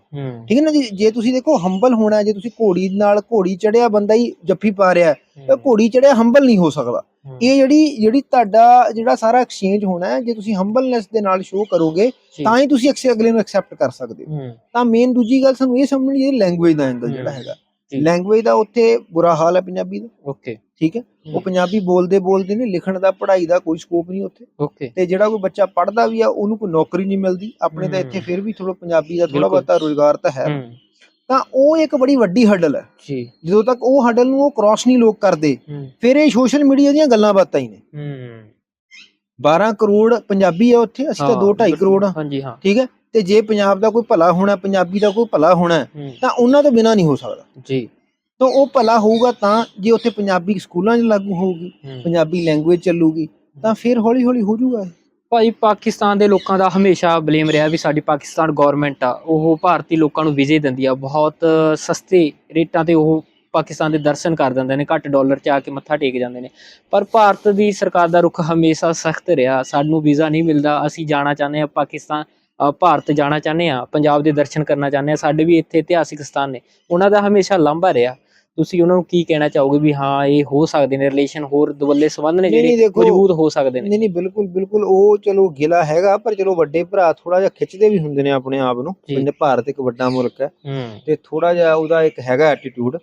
ਠੀਕ ਹੈ ਨਾ ਜੀ? ਜੇ ਤੁਸੀਂ ਦੇਖੋ ਹੰਬਲ ਹੋਣਾ ਜੇ ਤੁਸੀਂ ਘੋੜੀ ਨਾਲ ਘੋੜੀ ਚੜਿਆ ਬੰਦਾ ਹੀ ਜੱਫੀ ਪਾ ਰਿਹਾ ਤਾਂ ਘੋੜੀ ਚੜਿਆ ਹੰਬਲ ਨਹੀਂ ਹੋ ਸਕਦਾ। ਇਹ ਜਿਹੜੀ ਜਿਹੜੀ ਤੁਹਾਡਾ ਜਿਹੜਾ ਸਾਰਾ ਐਕਸਚੇਂਜ ਹੋਣਾ ਹੈ ਜੇ ਤੁਸੀਂ ਹੰਬਲਨੈਸ ਦੇ ਨਾਲ ਸ਼ੋਅ ਕਰੋਗੇ ਤਾਂ ਹੀ ਤੁਸੀਂ ਅਕਸਰ ਅਗਲੇ ਨੂੰ ਐਕਸੈਪਟ ਕਰ ਸਕਦੇ ਹੂੰ, ਤਾਂ ਮੇਨ ਦੂਜੀ ਗੱਲ ਸਾਨੂੰ ਇਹ ਸਮਝਣੀ ਹੈ ਲੈਂਗੁਏਜ ਦਾ ਐਂਗਲ ਜਿਹੜਾ ਹੂੰ, ਹੈਗਾ। ਲੈਂਗੁਏਜ ਦਾ ਉੱਥੇ ਬੁਰਾ ਹਾਲ ਹੈ ਪੰਜਾਬੀ ਦਾ। ਓਕੇ ਠੀਕ ਹੈ? ਉਹ ਹੂੰ, ਪੰਜਾਬੀ ਬੋਲਦੇ ਬੋਲਦੇ ਨੇ ਲਿਖਣ ਦਾ ਪੜ੍ਹਾਈ ਦਾ ਕੋਈ ਸਕੋਪ ਨਹੀਂ ਉੱਥੇ। ਓਕੇ ਤੇ ਜਿਹੜਾ ਕੋਈ ਬੱਚਾ ਪੜ੍ਹਦਾ ਵੀ ਆ ਉਹਨੂੰ ਕੋਈ ਨੌਕਰੀ ਨਹੀਂ ਮਿਲਦੀ। ਆਪਣੇ ਤਾਂ ਇੱਥੇ ਹੂੰ। ਫਿਰ ਵੀ ਥੋੜਾ ਪੰਜਾਬੀ ਦਾ ਥੋੜਾ। ਬਹੁਤਾ ਰੋਜ਼ਗਾਰ ਤਾਂ ਹੈ। ਹੂੰ, ਤਾਂ ਉਹ ਇੱਕ ਬੜੀ ਵੱਡੀ ਹਡਲ ਹੈ। ਜੀ। ਜਦੋਂ ਤੱਕ ਉਹ ਹਡਲ ਨੂੰ ਉਹ ਕ੍ਰਾਸ ਨਹੀਂ ਲੋਕ ਕਰਦੇ ਹੂੰ। ਫਿਰ ਇਹ ਸੋਸ਼ਲ ਮੀਡੀਆ ਦੀਆਂ ਗੱਲਾਂ ਬਾਤਾਂ ਹੀ ਨੇ। ਹੂੰ। 12 ਕਰੋੜ ਪੰਜਾਬੀ ਆ ਉੱਥੇ ਅਸੀਂ ਤਾਂ 2.5 ਕਰੋੜ ਆ। ਹਾਂਜੀ ਹਾਂ। ਠੀਕ ਹੈ? ਤੇ ਜੇ ਪੰਜਾਬ ਦਾ ਕੋਈ ਭਲਾ ਹੋਣਾ ਪੰਜਾਬੀ ਦਾ ਕੋਈ ਭਲਾ ਹੋਣਾ ਤਾਂ ਉਹਨਾਂ ਤੋਂ ਬਿਨਾ ਨਹੀਂ ਹੋ ਸਕਦਾ। ਜੀ। ਤਾਂ ਉਹ ਭਲਾ ਹੋਊਗਾ ਤਾਂ ਜੇ ਉੱਥੇ ਪੰਜਾਬੀ ਸਕੂਲਾਂ 'ਚ ਲਾਗੂ ਹੋਊਗੀ ਪੰਜਾਬੀ ਲੈਂਗੁਏਜ ਚੱਲੂਗੀ ਤਾਂ ਫਿਰ ਹੌਲੀ ਹੌਲੀ ਹੋ ਜਾਊਗਾ। ਭਾਈ ਪਾਕਿਸਤਾਨ ਦੇ ਲੋਕਾਂ ਦਾ ਹਮੇਸ਼ਾ ਬਲੇਮ ਰਿਹਾ ਵੀ ਸਾਡੀ ਪਾਕਿਸਤਾਨ ਗਵਰਨਮੈਂਟ ਆ। ਉਹ ਭਾਰਤੀ ਲੋਕਾਂ ਨੂੰ ਵੀਜ਼ੇ ਦਿੰਦੀ ਆ। ਬਹੁਤ ਸਸਤੇ ਰੇਟਾਂ ਤੇ ਉਹ ਪਾਕਿਸਤਾਨ ਦੇ ਦਰਸ਼ਨ ਕਰ ਦਿੰਦੇ ਨੇ। ਘੱਟ ਡਾਲਰ ਚ ਆ ਕੇ ਮੱਥਾ ਟੇਕ ਜਾਂਦੇ ਨੇ। ਪਰ ਭਾਰਤ ਦੀ ਸਰਕਾਰ ਦਾ ਰੁਖ ਹਮੇਸ਼ਾ ਸਖਤ ਰਿਹਾ। ਸਾਨੂੰ ਵੀਜ਼ਾ ਨਹੀਂ ਮਿਲਦਾ। ਅਸੀਂ ਜਾਣਾ ਚਾਹੁੰਦੇ ਆ ਪਾਕਿਸਤਾਨ ਭਾਰਤ ਜਾਣਾ ਚਾਹੁੰਦੇ ਆ ਪੰਜਾਬ ਦੇ ਦਰਸ਼ਨ ਕਰਨਾ ਚਾਹੁੰਦੇ ਆ ਸਾਡੇ ਵੀ ਇੱਥੇ ਇਤਿਹਾਸਿਕ ਸਥਾਨ ਨੇ। ਉਹਨਾਂ ਦਾ ਹਮੇਸ਼ਾ ਲਾਂਭਾ ਰਿਹਾ। ਤੁਸੀਂ ਉਹਨਾਂ ਨੂੰ ਕੀ ਕਹਿਣਾ ਚਾਹੋਗੇ ਵੀ ਹਾਂ ਇਹ ਹੋ ਸਕਦੇ ਨੇ ਰਿਲੇਸ਼ਨ ਹੋਰ ਦਵੱਲੇ ਸੰਬੰਧ ਨੇ ਜਿਹੜੇ ਮਜ਼ਬੂਤ ਹੋ ਸਕਦੇ ਨੇ? ਨਹੀਂ ਨਹੀਂ ਬਿਲਕੁਲ ਬਿਲਕੁਲ ਉਹ ਚਲੋ ਗਿਲਾ ਹੈਗਾ ਪਰ ਚਲੋ ਵੱਡੇ ਭਰਾ ਥੋੜਾ ਜਿਹਾ ਖਿੱਚਦੇ ਵੀ ਹੁੰਦੇ ਨੇ ਆਪਣੇ ਆਪ ਨੂੰ। ਜੀ। ਜਿੰਨੇ ਭਾਰਤ ਇੱਕ ਵੱਡਾ ਮੁਲਕ ਹੈ। ਤੇ ਥੋੜਾ ਜਿਹਾ ਉਹਦਾ ਇੱਕ ਹੈਗਾ ਐਟੀਟਿਊਡ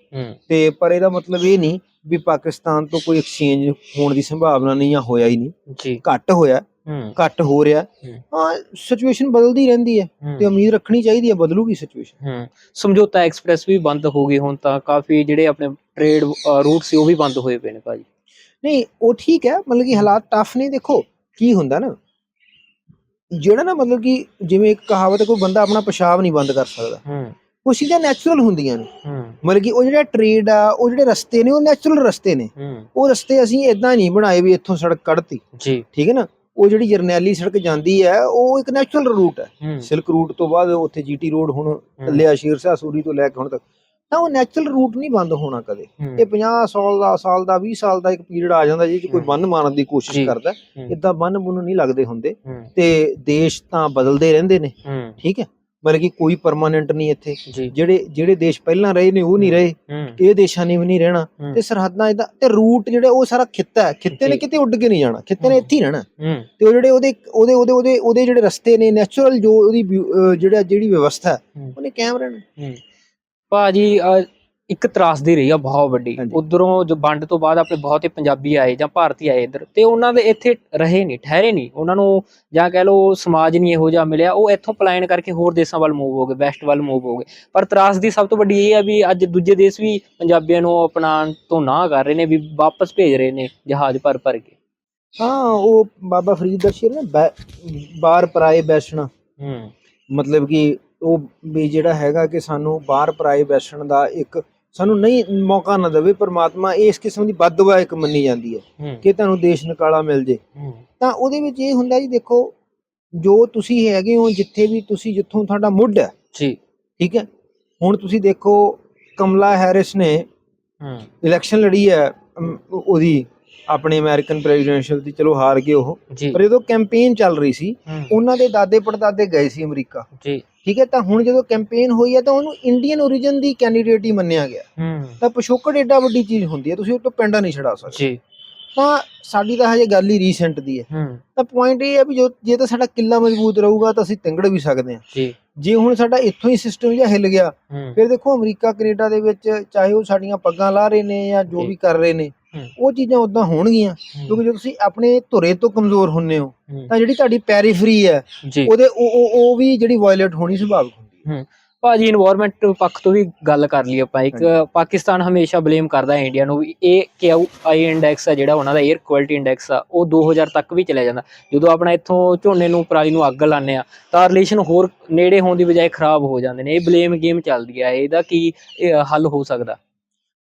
ਤੇ ਪਰ ਇਹਦਾ ਮਤਲਬ ਇਹ ਨਹੀਂ ਵੀ ਪਾਕਿਸਤਾਨ ਤੋਂ ਕੋਈ ਐਕਸਚੇਂਜ ਹੋਣ ਦੀ ਸੰਭਾਵਨਾ ਨਹੀਂ ਜਾਂ ਹੋਇਆ ਹੀ ਨਹੀਂ। ਜੀ। ਘੱਟ ਹੋਇਆ। ਘੱਟ ਹੋ ਰਿਹਾ। ਹੂੰ। ਸਿਚੁਏਸ਼ਨ ਬਦਲਦੀ ਰਹਿੰਦੀ ਹੈ ਤੇ ਉਮੀਦ ਰੱਖਣੀ ਚਾਹੀਦੀ ਹੈ ਬਦਲੂਗੀ ਸਿਚੁਏਸ਼ਨ ਹੂੰ। ਸਮਝੌਤਾ ਐਕਸਪ੍ਰੈਸ ਵੀ ਬੰਦ ਹੋ ਗਈ ਹੁਣ ਤਾਂ ਕਾਫੀ ਜਿਹੜੇ ਆਪਣੇ ਟ੍ਰੇਡ ਰੂਟ ਸੀ ਉਹ ਵੀ ਬੰਦ ਹੋਏ ਪਏ ਨੇ ਭਾਜੀ। ਨਹੀਂ ਉਹ ਠੀਕ ਹੈ ਮਤਲਬ ਕਿ ਹਾਲਾਤ ਟਫ ਨੇ ਦੇਖੋ ਕੀ ਹੁੰਦਾ ਨਾ। ਜਿਹੜਾ ਨਾ ਮਤਲਬ ਕਿ ਜਿਵੇਂ ਇੱਕ ਕਹਾਵਤ ਹੈ ਕੋਈ ਬੰਦਾ ਆਪਣਾ ਪਿਸ਼ਾਬ ਨਹੀਂ ਬੰਦ ਕਰ ਸਕਦਾ। ਹੂੰ। ਕੁਛ ਚੀਜ਼ਾਂ ਨੈਚੁਰਲ ਹੁੰਦੀਆਂ ਨੇ। ਹੂੰ। ਮਤਲਬ ਕਿ ਉਹ ਜਿਹੜਾ ਟ੍ਰੇਡ ਆ ਉਹ ਜਿਹੜੇ ਰਸਤੇ ਨੇ ਉਹ ਨੈਚੁਰਲ ਰਸਤੇ ਨੇ। ਹੂੰ। ਉਹ ਰਸਤੇ ਅਸੀਂ ਇਦਾਂ ਨਹੀਂ ਬਣਾਏ ਵੀ ਇੱਥੋਂ ਸੜਕ ਕੱਢਤੀ। ਜੀ। ਠੀਕ ਹੈ ਨਾ? ਉਹ ਜਿਹੜੀ ਜਰਨੈਲੀ ਸੜਕ ਜਾਂਦੀ ਹੈ ਉਹ ਇੱਕ ਨੈਚੁਰਲ ਰੂਟ ਹੈ। ਸਿਲਕ ਰੂਟ ਤੋਂ ਬਾਅਦ ਉੱਥੇ ਜੀਟੀ ਰੋਡ ਹੁਣ ਚੱਲਿਆ ਸ਼ੇਰਸ਼ਾਹ ਸੂਰੀ ਤੋਂ ਲੈ ਕੇ ਹੁਣ ਤੱਕ। ਤਾਂ ਉਹ ਨੈਚੁਰਲ ਰੂਟ ਨਹੀਂ ਬੰਦ ਹੋਣਾ ਕਦੇ। ਇਹ 50 ਸਾਲ ਦਾ ਸਾਲ ਦਾ 20 ਸਾਲ ਦਾ ਇੱਕ ਪੀਰੀਅਡ ਆ ਜਾਂਦਾ ਜਿਹਦੇ 'ਚ ਕੋਈ। ਬੰਨ ਮਾਰਨ ਦੀ ਕੋਸ਼ਿਸ਼। ਕਰਦਾ। ਇਦਾਂ ਬੰਨ ਬੁੰਨ ਨਹੀਂ ਲੱਗਦੇ ਹੁੰਦੇ। ਤੇ ਦੇਸ਼ ਤਾਂ ਬਦਲਦੇ ਰਹਿੰਦੇ ਨੇ। ਠੀਕ ਹੈ। ਮਤਲਬ ਕਿ ਕੋਈ ਪਰਮਾਨੈਂਟ ਨਹੀਂ ਇੱਥੇ। ਜਿਹੜੇ ਜਿਹੜੇ ਦੇਸ਼ ਪਹਿਲਾਂ ਰਹੇ ਨੇ ਉਹ ਨਹੀਂ ਰਹੇ। ਇਹ ਦੇਸ਼ਾਂ ਨੇ ਵੀ ਨਹੀਂ ਰਹਿਣਾ। ਤੇ ਸਰਹੱਦਾਂ ਇਦਾਂ ਤੇ ਰੂਟ ਜਿਹੜੇ ਉਹ ਸਾਰਾ ਖਿੱਤਾ ਹੈ। ਖਿੱਤੇ ਨੇ। ਕਿਤੇ ਉੱਡ ਕੇ ਨਹੀਂ ਜਾਣਾ। ਖਿੱਤੇ ਨੇ। ਇੱਥੇ ਹੀ ਰਹਿਣਾ। ਤੇ ਉਹ ਜਿਹੜੇ ਉਹਦੇ ਉਹਦੇ ਉਹਦੇ ਉਹਦੇ ਉਹਦੇ ਜਿਹੜੇ ਰਸਤੇ ਨੇ ਨੈਚੁਰਲ ਜੋ ਉਹਦੀ ਜਿਹੜਾ ਜਿਹੜੀ ਵਿਵਸਥਾ। ਉਹਨੇ ਕਾਇਮ ਰਹਿਣਾ। ਭਾਜੀ ਇੱਕ ਤਰਾਸਦੀ ਰਹੀ ਆ ਬਹੁਤ ਵੱਡੀ। ਉਧਰੋਂ ਜੋ ਵੰਡ ਤੋਂ ਬਾਅਦ ਆਪਣੇ ਬਹੁਤੇ ਪੰਜਾਬੀ ਆਏ ਜਾਂ ਭਾਰਤੀ ਆਏ ਇੱਧਰ ਤੇ ਉਹਨਾਂ ਦੇ ਇੱਥੇ ਰਹੇ ਨਹੀਂ ਠਹਿਰੇ ਨਹੀਂ। ਉਹਨਾਂ ਨੂੰ ਜਾਂ ਕਹਿ ਲਓ ਸਮਾਜ ਨਹੀਂ ਇਹੋ ਜਿਹਾ ਮਿਲਿਆ ਉਹ ਇੱਥੋਂ ਪਲਾਇਨ ਕਰਕੇ ਹੋਰ ਦੇਸ਼ਾਂ ਵੱਲ ਮੂਵ ਹੋ ਗਏ ਵੈਸਟ ਵੱਲ ਮੂਵ ਹੋ ਗਏ। ਪਰ ਤਰਾਸਦੀ ਸਭ ਤੋਂ ਵੱਡੀ ਇਹ ਆ ਵੀ ਅੱਜ ਦੂਜੇ ਦੇਸ਼ ਵੀ ਪੰਜਾਬੀਆਂ ਨੂੰ ਅਪਣਾਉਣ ਤੋਂ ਨਾ ਕਰ ਰਹੇ ਨੇ ਵੀ ਵਾਪਸ ਭੇਜ ਰਹੇ ਨੇ ਜਹਾਜ਼ ਭਰ ਭਰ ਕੇ। ਹਾਂ ਉਹ ਬਾਬਾ ਫਰੀਦ ਦਾ ਸ਼ੇਰ ਨਾ ਬਾਹਰ ਪਰਾਏ ਬੈਸਣਾ। ਹੂੰ। ਮਤਲਬ ਕਿ ਉਹ ਵੀ ਜਿਹੜਾ ਹੈਗਾ ਕਿ ਸਾਨੂੰ ਬਾਹਰ ਪਰਾਏ ਬੈਸਣ ਦਾ ਇੱਕ ਸਾਨੂੰ ਨਹੀਂ ਮੌਕਾ ਨਾ ਦੇਵੇ ਪਰਮਾਤਮਾ ਇਸ ਕਿਸਮ ਦੀ ਬਦਦੁਆ ਇੱਕ ਮੰਨੀ ਜਾਂਦੀ ਹੈ ਕਿ ਤੁਹਾਨੂੰ ਦੇਸ਼ ਨਿਕਾਲਾ ਮਿਲ ਜੇ। ਤਾਂ ਉਹਦੇ ਵਿੱਚ ਇਹ ਹੁੰਦਾ ਜੀ ਦੇਖੋ ਜੋ ਤੁਸੀਂ ਹੈਗੇ ਹੋ ਜਿੱਥੇ ਵੀ ਤੁਸੀਂ ਜਿੱਥੋਂ ਤੁਹਾਡਾ ਮੁੱਢ ਹੈ ਜੀ। ਠੀਕ ਹੈ? ਹੁਣ ਤੁਸੀਂ ਦੇਖੋ ਕਮਲਾ ਹੈਰਿਸ ਨੇ ਇਲੈਕਸ਼ਨ ਲੜੀ ਹੈ ਉਹਦੀ ਆਪਣੇ ਅਮਰੀਕਨ ਪ੍ਰੈਜ਼ੀਡੈਂਸ਼ੀਅਲ ਦੀ ਚਲੋ ਹਾਰ ਗਏ ਉਹ। ਪਰ ਜਦੋਂ ਕੈਂਪੇਨ ਚੱਲ ਰਹੀ ਸੀ ਉਹਨਾਂ ਦੇ ਦਾਦੇ ਪੜਦਾਦੇ ਗਏ ਸੀ ਅਮਰੀਕਾ। ਜੀ। ਠੀਕ ਹੈ ਤਾਂ ਹੁਣ ਜਦੋਂ ਕੈਂਪੇਨ ਹੋਈ ਹੈ ਤਾਂ ਉਹਨੂੰ ਇੰਡੀਅਨ origin ਦੀ ਕੈਂਡੀਡੇਟ ਹੀ ਮੰਨਿਆ ਗਿਆ। ਹੂੰ। ਤਾਂ ਪਿਛੋਕੜ ਏਡਾ ਵੱਡੀ ਚੀਜ਼ ਹੁੰਦੀ ਹੈ ਤੁਸੀਂ ਉਹ ਤੋਂ ਪਿੰਡਾ ਨਹੀਂ ਛਡਾ ਸਕਦੇ। ਜੀ। ਤਾਂ ਸਾਡੀ ਤਾਂ ਹਜੇ ਗੱਲ ਹੀ ਰੀਸੈਂਟ ਦੀ ਹੈ। ਹੂੰ। ਤਾਂ ਪੁਆਇੰਟ ਇਹ ਹੈ ਵੀ ਜੋ ਜੇ ਤਾਂ ਸਾਡਾ ਕਿੱਲਾ ਮਜ਼ਬੂਤ ਰਹੂਗਾ ਤਾਂ ਅਸੀਂ ਤਿੰਗੜ ਵੀ ਸਕਦੇ ਹਾਂ। ਜੀ। ਜੇ ਹੁਣ ਸਾਡਾ ਇੱਥੋਂ ਹੀ ਸਿਸਟਮ ਜਿਹਾ ਹਿੱਲ ਗਿਆ ਹੂੰ। ਫਿਰ ਦੇਖੋ ਅਮਰੀਕਾ ਕੈਨੇਡਾ ਦੇ ਵਿੱਚ ਚਾਹੇ ਉਹ ਸਾਡੀਆਂ ਪੱਗਾਂ ਲਾ ਰਹੇ ਨੇ ਜਾਂ ਜੋ ਜੀ। ਵੀ ਕਰ ਰਹੇ ਨੇ। ਉਹ ਚੀਜ਼ਾਂ ਉਦਾਂ ਹੋਣਗੀਆਂ ਕਿਉਂਕਿ ਜੇ ਤੁਸੀਂ ਆਪਣੇ ਧੁਰੇ ਤੋਂ ਕਮਜ਼ੋਰ ਹੁੰਨੇ ਹੋ ਤਾਂ ਜਿਹੜੀ ਤੁਹਾਡੀ ਪੈਰੀਫਰੀ ਹੈ ਉਹਦੇ ਉਹ ਉਹ ਵੀ ਜਿਹੜੀ ਵਾਇਲਟ ਹੋਣੀ ਸੁਭਾਵਿਕ ਹੁੰਦੀ ਹੈ। ਭਾਜੀ এনवायरमेंट ਪੱਖ ਤੋਂ ਵੀ ਗੱਲ ਕਰ ਲਈ ਆਪਾਂ ਇੱਕ ਪਾਕਿਸਤਾਨ ਹਮੇਸ਼ਾ ਬਲੇਮ ਕਰਦਾ ਹੈ ਇੰਡੀਆ ਨੂੰ ਵੀ ਇਹ ਕਿਉਂ ਆਈ ਇੰਡੈਕਸ ਆ ਜਿਹੜਾ ਉਹਨਾਂ ਦਾ 에ਅਰ ਕੁਆਲਿਟੀ ਇੰਡੈਕਸ ਆ ਉਹ 2000 ਤੱਕ ਵੀ ਚਲਿਆ ਜਾਂਦਾ। ਜਦੋਂ ਆਪਣਾ ਇੱਥੋਂ ਝੋਨੇ ਨੂੰ ਪਰਾਲੀ ਨੂੰ ਅੱਗ ਲਾਣੇ ਆ ਤਾਂ ਰਿਲੇਸ਼ਨ ਹੋਰ ਨੇੜੇ ਹੋਣ ਦੀ ਬਜਾਏ ਖਰਾਬ ਹੋ ਜਾਂਦੇ ਨੇ। ਇਹ ਬਲੇਮ ਗੇਮ ਚੱਲਦੀ ਆ ਇਹਦਾ ਕੀ ਹੱਲ ਹੋ ਸਕਦਾ?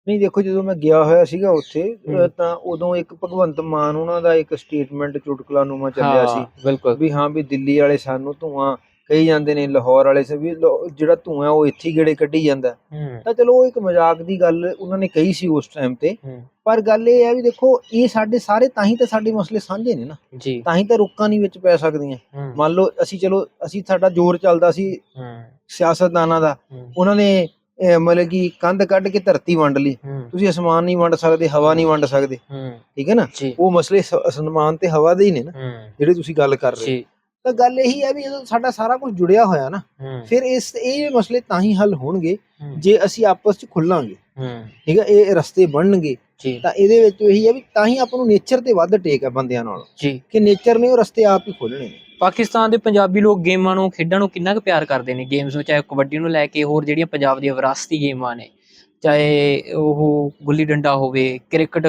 ਨਹੀਂ ਦੇਖੋ ਜਦੋਂ ਮੈਂ ਗਿਆ ਹੋਇਆ ਸੀਗਾ ਉੱਥੇ ਅਹ। ਤਾਂ ਉਦੋਂ ਇੱਕ ਭਗਵੰਤ ਮਾਨ ਉਹਨਾਂ ਦਾ ਇੱਕ ਸਟੇਟਮੈਂਟ ਚੁਟਕਲਾ ਨੂਮਾ ਚੱਲਿਆ ਸੀ ਬਿਲਕੁਲ। ਵੀ ਹਾਂ ਵੀ ਦਿੱਲੀ ਵਾਲੇ ਸਾਨੂੰ ਧੂਆਂ ਕਹੀ ਜਾਂਦੇ ਨੇ ਲਾਹੌਰ ਵਾਲੇ ਸੇ ਵੀ ਲੋ- ਜਿਹੜਾ ਧੂਆਂ ਉਹ ਇੱਥੇ ਹੀ ਗੇੜੇ ਕੱਢੀ ਜਾਂਦਾ। ਹੂੰ। ਤਾਂ ਚਲੋ ਉਹ ਇੱਕ ਮਜ਼ਾਕ ਦੀ ਗੱਲ ਉਹਨਾਂ ਨੇ ਕਹੀ ਸੀ ਉਸ ਟਾਈਮ ਤੇ। ਹੂੰ। ਪਰ ਗੱਲ ਇਹ ਹੈ ਵੀ ਦੇਖੋ ਇਹ ਸਾਡੇ ਸਾਰੇ ਤਾਂ ਹੀ ਤਾਂ ਸਾਡੇ ਮਸਲੇ ਸਾਂਝੇ ਨੇ ਨਾ। ਜੀ। ਤਾਂ ਹੀ ਤਾਂ ਰੁੱਕਾਂ ਨਹੀਂ ਵਿੱਚ ਪੈ ਸਕਦੀਆਂ। ਹੂੰ। ਮੰਨ ਲਓ ਅਸੀਂ ਚਲੋ ਅਸੀਂ ਸਾਡਾ ਜ਼ੋਰ ਚੱਲਦਾ ਸੀ ਹੂੰ। ਸਿਆਸਤਦਾਨਾਂ ਦਾ। ਹੂੰ। ਉਹਨਾਂ ਨੇ ਮਤਲਬ ਕਿ ਕੰਧ ਕੱਢ ਕੇ ਧਰਤੀ ਵੰਡ ਲਈ। ਤੁਸੀਂ ਅਸਮਾਨ ਨਹੀਂ ਵੰਡ ਸਕਦੇ ਹਵਾ ਨਹੀਂ ਵੰਡ ਸਕਦੇ। ਠੀਕ ਹੈ ਨਾ? ਉਹ ਮਸਲੇ ਅਸਮਾਨ ਤੇ ਹਵਾ ਦੇ ਹੀ ਨੇ ਨਾ ਜਿਹੜੇ ਤੁਸੀਂ ਗੱਲ ਕਰ ਰਹੇ ਹੋ। ਤਾਂ ਗੱਲ ਇਹੀ ਹੈ ਵੀ ਜਦੋਂ ਸਾਡਾ ਸਾਰਾ ਕੁਝ ਜੁੜਿਆ ਹੋਇਆ ਨਾ ਫਿਰ ਇਸ ਇਹ ਮਸਲੇ ਤਾਂ ਹੀ ਹੱਲ ਹੋਣਗੇ ਜੇ ਅਸੀਂ ਆਪਸ ਚ ਖੁੱਲਾਂਗੇ। ਠੀਕ ਹੈ? ਇਹ ਰਸਤੇ ਬਣਨਗੇ। ਤਾਂ ਇਹਦੇ ਵਿੱਚ ਇਹੀ ਹੈ ਵੀ ਤਾਂ ਹੀ ਆਪਾਂ ਨੂੰ ਨੇਚਰ ਤੇ ਵੱਧ ਟੇਕ ਹੈ ਬੰਦਿਆਂ ਨਾਲ। ਕਿ ਨੇਚਰ ਨੇ ਉਹ ਰਸਤੇ ਆਪ ਹੀ ਖੋਲਣੇ ਨੇ। ਪਾਕਿਸਤਾਨ ਦੇ ਪੰਜਾਬੀ ਲੋਕ ਗੇਮਾਂ ਨੂੰ ਖੇਡਣ ਨੂੰ ਕਿੰਨਾ ਕੁ ਪਿਆਰ ਕਰਦੇ ਨੇ? ਗੇਮਸ ਨੂੰ ਚਾਹੇ ਕਬੱਡੀ ਨੂੰ ਲੈ ਕੇ ਹੋਰ ਜਿਹੜੀਆਂ ਪੰਜਾਬ ਦੀਆਂ ਵਿਰਾਸਤੀ ਗੇਮਾਂ ਨੇ ਚਾਹੇ ਉਹ ਗੁੱਲੀ ਡੰਡਾ ਹੋਵੇ ਕ੍ਰਿਕਟ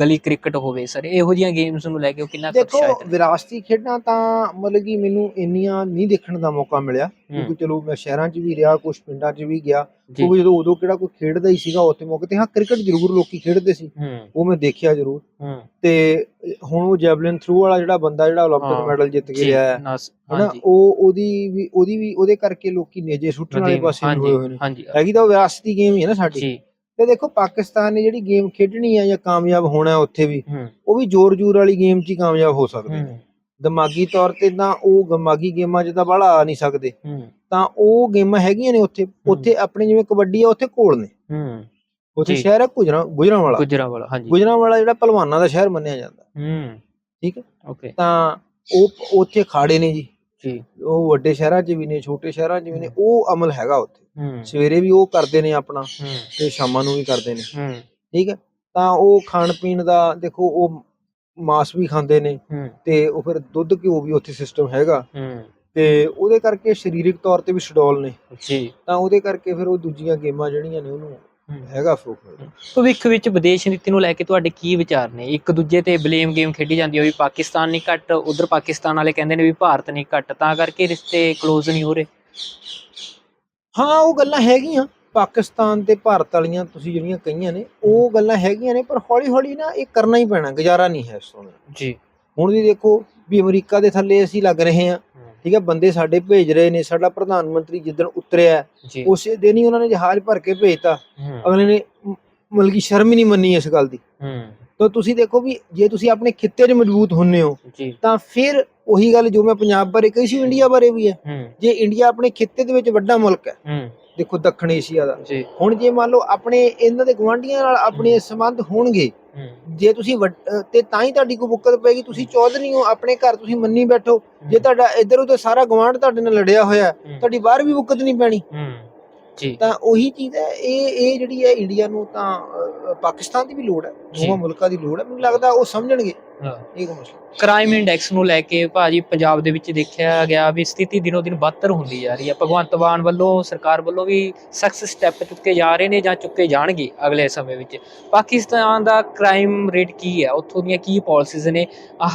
ਗਲੀ ਕ੍ਰਿਕਟ ਹੋਵੇ ਸਰ ਇਹੋ ਜਿਹੀਆਂ ਗੇਮਸ ਨੂੰ ਲੈ ਕੇ ਉਹ ਕਿੰਨਾ ਕੁ ਦੇਖੋ ਵਿਰਾਸਤੀ ਖੇਡਾਂ ਤਾਂ ਮਤਲਬ ਕਿ ਮੈਨੂੰ ਇੰਨੀਆਂ ਨਹੀਂ ਦੇਖਣ ਦਾ ਮੌਕਾ ਮਿਲਿਆ। ਕਿਉਂਕਿ ਚਲੋ ਮੈਂ ਸ਼ਹਿਰਾਂ 'ਚ ਵੀ ਰਿਹਾ ਕੁਝ ਪਿੰਡਾਂ 'ਚ ਵੀ ਗਿਆ। ਕਿਉਂਕਿ ਜਦੋਂ ਉਦੋਂ ਕਿਹੜਾ ਕੋਈ ਖੇਡਦਾ ਹੀ ਸੀਗਾ ਉੱਥੇ ਮੌਕੇ ਤੇ ਹਾਂ ਕ੍ਰਿਕਟ ਜ਼ਰੂਰ ਲੋਕੀ ਖੇਡਦੇ ਸੀ। ਉਹ ਮੈਂ ਦੇਖਿਆ ਜ਼ਰੂਰ। ਹੂੰ। ਤੇ ਹੁਣ ਉਹ ਜੈਵਲਿਨ ਥਰੂ ਵਾਲਾ ਜਿਹੜਾ ਬੰਦਾ ਜਿਹੜਾ ਹਾਂ, 올림픽 ਮੈਡਲ ਜਿੱਤ ਕੇ ਜੀ, ਰਿਹਾ ਹੈ ਨਸ- ਹਨਾ ਹਾਂਜੀ ਉਹ ਉਹਦੀ ਵੀ ਉਹਦੀ ਵੀ ਉਹਦੇ ਕਰਕੇ ਲੋਕੀ ਨੇਜੇ ਸੁੱਟਣ ਵਾਲੇ ਵਧੀਆ, ਪਾਸੇ ਨੂੰ ਹੋਏ ਹੋਏ ਨੇ ਹਾਂਜੀ ਹੈਗੀ ਤਾਂ ਉਹ ਵਿਰਾਸਤੀ ਗੇਮ ਹੀ ਹੈ ਨਾ ਸਾਡੀ ਜੀ ਤੇ ਦੇਖੋ ਪਾਕਿਸਤਾਨ ਨੇ ਜਿਹੜੀ ਗੇਮ ਖੇਡਣੀ ਹੈ ਜਾਂ ਕਾਮਯਾਬ ਹੋਣਾ ਹੈ ਉੱਥੇ ਵੀ ਹੂੰ ਉਹ ਵੀ ਜ਼ੋਰ ਜ਼ੋਰ ਵਾਲੀ ਗੇਮ 'ਚ ਹੀ ਕਾਮਯਾਬ ਹੋ ਸਕਦੇ ਨੇ ਹੂੰ ਦਿਮਾਗੀ ਤੌਰ ਤੇ ਤਾਂ ਉਹ ਦਿਮਾਗੀ ਗੇਮਾਂ 'ਚ ਤਾਂ ਬਾਹਲਾ ਆ ਨਹੀਂ ਸਕਦੇ ਹੂੰ ਤਾਂ ਉਹ ਗੇਮਾਂ ਹੈਗੀਆਂ ਨੇ ਉੱਥੇ ਉੱਥੇ ਆਪਣੇ ਜਿਵੇਂ ਕਬੱਡੀ ਆ ਉੱਥੇ ਕੋਲ ਨੇ ਹੂੰ ਉੱਥੇ ਜੀ। ਸ਼ਹਿਰ ਹੈ ਗੁਜਰਾਂ ਗੁਜਰਾਂ ਵਾਲਾ ਗੁਜਰਾ ਵਾਲਾ ਹਾਂਜੀ। ਗੁਜਰਾਂ ਵਾਲਾ ਜਿਹੜਾ ਪਹਿਲਵਾਨਾਂ ਦਾ ਸ਼ਹਿਰ ਮੰਨਿਆ ਜਾਂਦਾ। ਹੂੰ। ਠੀਕ ਹੈ? ਓਕੇ। ਤਾਂ ਉਹ ਉੱਥੇ ਖਾੜੇ ਨੇ ਜੀ। ਜੀ। ਉਹ ਵੱਡੇ ਸ਼ਹਿਰਾਂ 'ਚ ਵੀ ਨੇ ਛੋਟੇ ਸ਼ਹਿਰਾਂ 'ਚ ਵੀ ਨੇ ਉਹ ਅਮਲ ਹੈਗਾ ਉੱਥੇ। ਹੂੰ। ਸਵੇਰੇ ਵੀ ਉਹ ਕਰਦੇ ਨੇ ਆਪਣਾ ਹੂੰ। ਤੇ ਸ਼ਾਮਾਂ ਨੂੰ ਵੀ ਕਰਦੇ ਨੇ। ਹੂੰ। ਠੀਕ ਹੈ? ਤਾਂ ਉਹ ਖਾਣ ਪੀਣ ਦਾ ਦੇਖੋ ਉਹ ਮਾਸ ਵੀ ਖਾਂਦੇ ਨੇ ਹੂੰ। ਤੇ ਉਹ ਫਿਰ ਦੁੱਧ ਘਿਓ ਵੀ ਉੱਥੇ ਸਿਸਟਮ ਹੈਗਾ। ਹੂੰ। ਤੇ ਉਹਦੇ ਕਰਕੇ ਸਰੀਰਕ ਤੌਰ ਤੇ ਵੀ ਸ਼ਡੋਲ ਨੇ। ਜੀ। ਤਾਂ ਉਹਦੇ ਕਰਕੇ ਫਿਰ ਉਹ ਦੂਜੀਆਂ ਗੇਮਾਂ ਜਿਹੜੀਆਂ ਨੇ ਉਹਨੂੰ। ਹੈਗਾ ਫ਼ਰਕ ਮਿਲਦਾ ਭਵਿੱਖ ਵਿੱਚ ਵਿਦੇਸ਼ ਨੀਤੀ ਨੂੰ ਲੈ ਕੇ ਤੁਹਾਡੇ ਕੀ ਵਿਚਾਰ ਨੇ? ਇੱਕ ਦੂਜੇ ਤੇ ਬਲੇਮ ਗੇਮ ਖੇਡੀ ਜਾਂਦੀ ਹੈ ਵੀ ਪਾਕਿਸਤਾਨ ਨਹੀਂ ਘੱਟ ਉਧਰ ਪਾਕਿਸਤਾਨ ਵਾਲੇ ਕਹਿੰਦੇ ਨੇ ਵੀ ਭਾਰਤ ਨਹੀਂ ਘੱਟ ਤਾਂ ਕਰਕੇ ਰਿਸ਼ਤੇ ਕਲੋਜ਼ ਨਹੀਂ ਹੋ ਰਹੇ। ਹਾਂ ਉਹ ਗੱਲਾਂ ਹੈਗੀਆਂ। ਪਾਕਿਸਤਾਨ ਤੇ ਭਾਰਤ ਵਾਲੀਆਂ ਤੁਸੀਂ ਜਿਹੜੀਆਂ ਕਹੀਆਂ ਨੇ ਉਹ ਗੱਲਾਂ ਹੈਗੀਆਂ ਨੇ ਪਰ ਹੌਲੀ ਹੌਲੀ ਨਾ ਇਹ ਕਰਨਾ ਹੀ ਪੈਣਾ ਗੁਜ਼ਾਰਾ ਨਹੀਂ ਹੈ ਇਸ ਤੋਂ ਜੀ। ਹੁਣ ਵੀ ਦੇਖੋ ਵੀ ਅਮਰੀਕਾ ਦੇ ਥੱਲੇ ਅਸੀਂ ਲੱਗ ਰਹੇ ਹਾਂ। ਠੀਕ ਹੈ ਬੰਦੇ ਸਾਡੇ ਭੇਜ ਰਹੇ ਨੇ ਸਾਡਾ ਪ੍ਰਧਾਨ ਮੰਤਰੀ ਜਿੱਦਣ ਉਤਰਿਆ ਜੀ। ਉਸੇ ਦਿਨ ਹੀ ਉਹਨਾਂ ਨੇ ਜਹਾਜ਼ ਭਰ ਕੇ ਭੇਜਤਾ। ਹੂੰ। ਅਗਲੇ ਨੇ ਮ- ਮਤਲਬ ਕਿ ਸ਼ਰਮ ਹੀ ਨਹੀਂ ਮੰਨੀ ਇਸ ਗੱਲ ਦੀ। ਹੂੰ। ਤਾਂ ਤੁਸੀਂ ਦੇਖੋ ਵੀ ਜੇ ਤੁਸੀਂ ਆਪਣੇ ਖਿੱਤੇ 'ਚ ਮਜ਼ਬੂਤ ਹੁੰਨੇ ਹੋ ਜੀ। ਤਾਂ ਫਿਰ ਉਹੀ ਗੱਲ ਜੋ ਮੈਂ ਪੰਜਾਬ ਬਾਰੇ ਕਹੀ ਸੀ ਇੰਡੀਆ ਬਾਰੇ ਵੀ ਹੈ। ਹੂੰ। ਜੇ ਇੰਡੀਆ ਆਪਣੇ ਖਿੱਤੇ ਦੇ ਵਿੱਚ ਵੱਡਾ ਮੁਲਕ ਹੈ ਹੂੰ। ਦੇਖੋ ਦੱਖਣ ਏਸ਼ੀਆ ਦਾ। ਜੀ। ਹੁਣ ਜੇ ਮੰਨ ਲਓ ਆਪਣੇ ਇਹਨਾਂ ਦੇ ਗਵਾਂਢੀਆਂ ਨਾਲ ਆਪਣੇ ਸੰਬੰਧ ਹੋਣਗੇ ਜੇ ਤੁਸੀਂ ਤੇ ਤਾਂ ਹੀ ਤੁਹਾਡੀ ਕੋਈ ਬੁੱਕਤ ਪਏਗੀ ਤੁਸੀਂ ਚੌਧਰੀ ਹੋ ਆਪਣੇ ਘਰ ਤੁਸੀਂ ਮੰਨੀ ਬੈਠੋ। ਜੇ ਤੁਹਾਡਾ ਇੱਧਰ ਉੱਧਰ ਸਾਰਾ ਗਵਾਂਢ ਤੁਹਾਡੇ ਨਾਲ ਲੜਿਆ ਹੋਇਆ ਤੁਹਾਡੀ ਬਾਹਰ ਵੀ ਬੁੱਕਤ ਨਹੀਂ ਪੈਣੀ। ਜੀ। ਤਾਂ ਉਹੀ ਚੀਜ਼ ਹੈ ਇਹ ਇਹ ਜਿਹੜੀ ਹੈ ਇੰਡੀਆ ਨੂੰ ਤਾਂ ਪਾਕਿਸਤਾਨ ਦੀ ਵੀ ਲੋੜ ਹੈ। ਦੋਵਾਂ ਮੁਲਕਾਂ ਦੀ ਲੋੜ ਹੈ। ਮੈਨੂੰ ਲੱਗਦਾ ਉਹ ਸਮਝਣਗੇ। ਇਹ ਕੋਈ ਮਸਲਾ ਕ੍ਰਾਈਮ ਇੰਡੈਕਸ ਨੂੰ ਲੈ ਕੇ ਭਾਜੀ ਪੰਜਾਬ ਦੇ ਵਿੱਚ ਦੇਖਿਆ ਗਿਆ ਵੀ ਸਥਿਤੀ ਦਿਨੋ ਦਿਨ ਬਦਤਰ ਹੁੰਦੀ ਜਾ ਰਹੀ ਹੈ। ਭਗਵੰਤ ਮਾਨ ਵੱਲੋਂ ਸਰਕਾਰ ਵੱਲੋਂ ਵੀ ਸਖਤ ਸਟੈਪ ਚੁੱਕੇ ਜਾ ਰਹੇ ਨੇ ਜਾਂ ਚੁੱਕੇ ਜਾਣਗੇ ਅਗਲੇ ਸਮੇਂ ਵਿੱਚ। ਪਾਕਿਸਤਾਨ ਦਾ ਕ੍ਰਾਈਮ ਰੇਟ ਕੀ ਹੈ? ਉੱਥੋਂ ਦੀਆਂ ਕੀ ਪਾਲਿਸੀਜ਼ ਨੇ?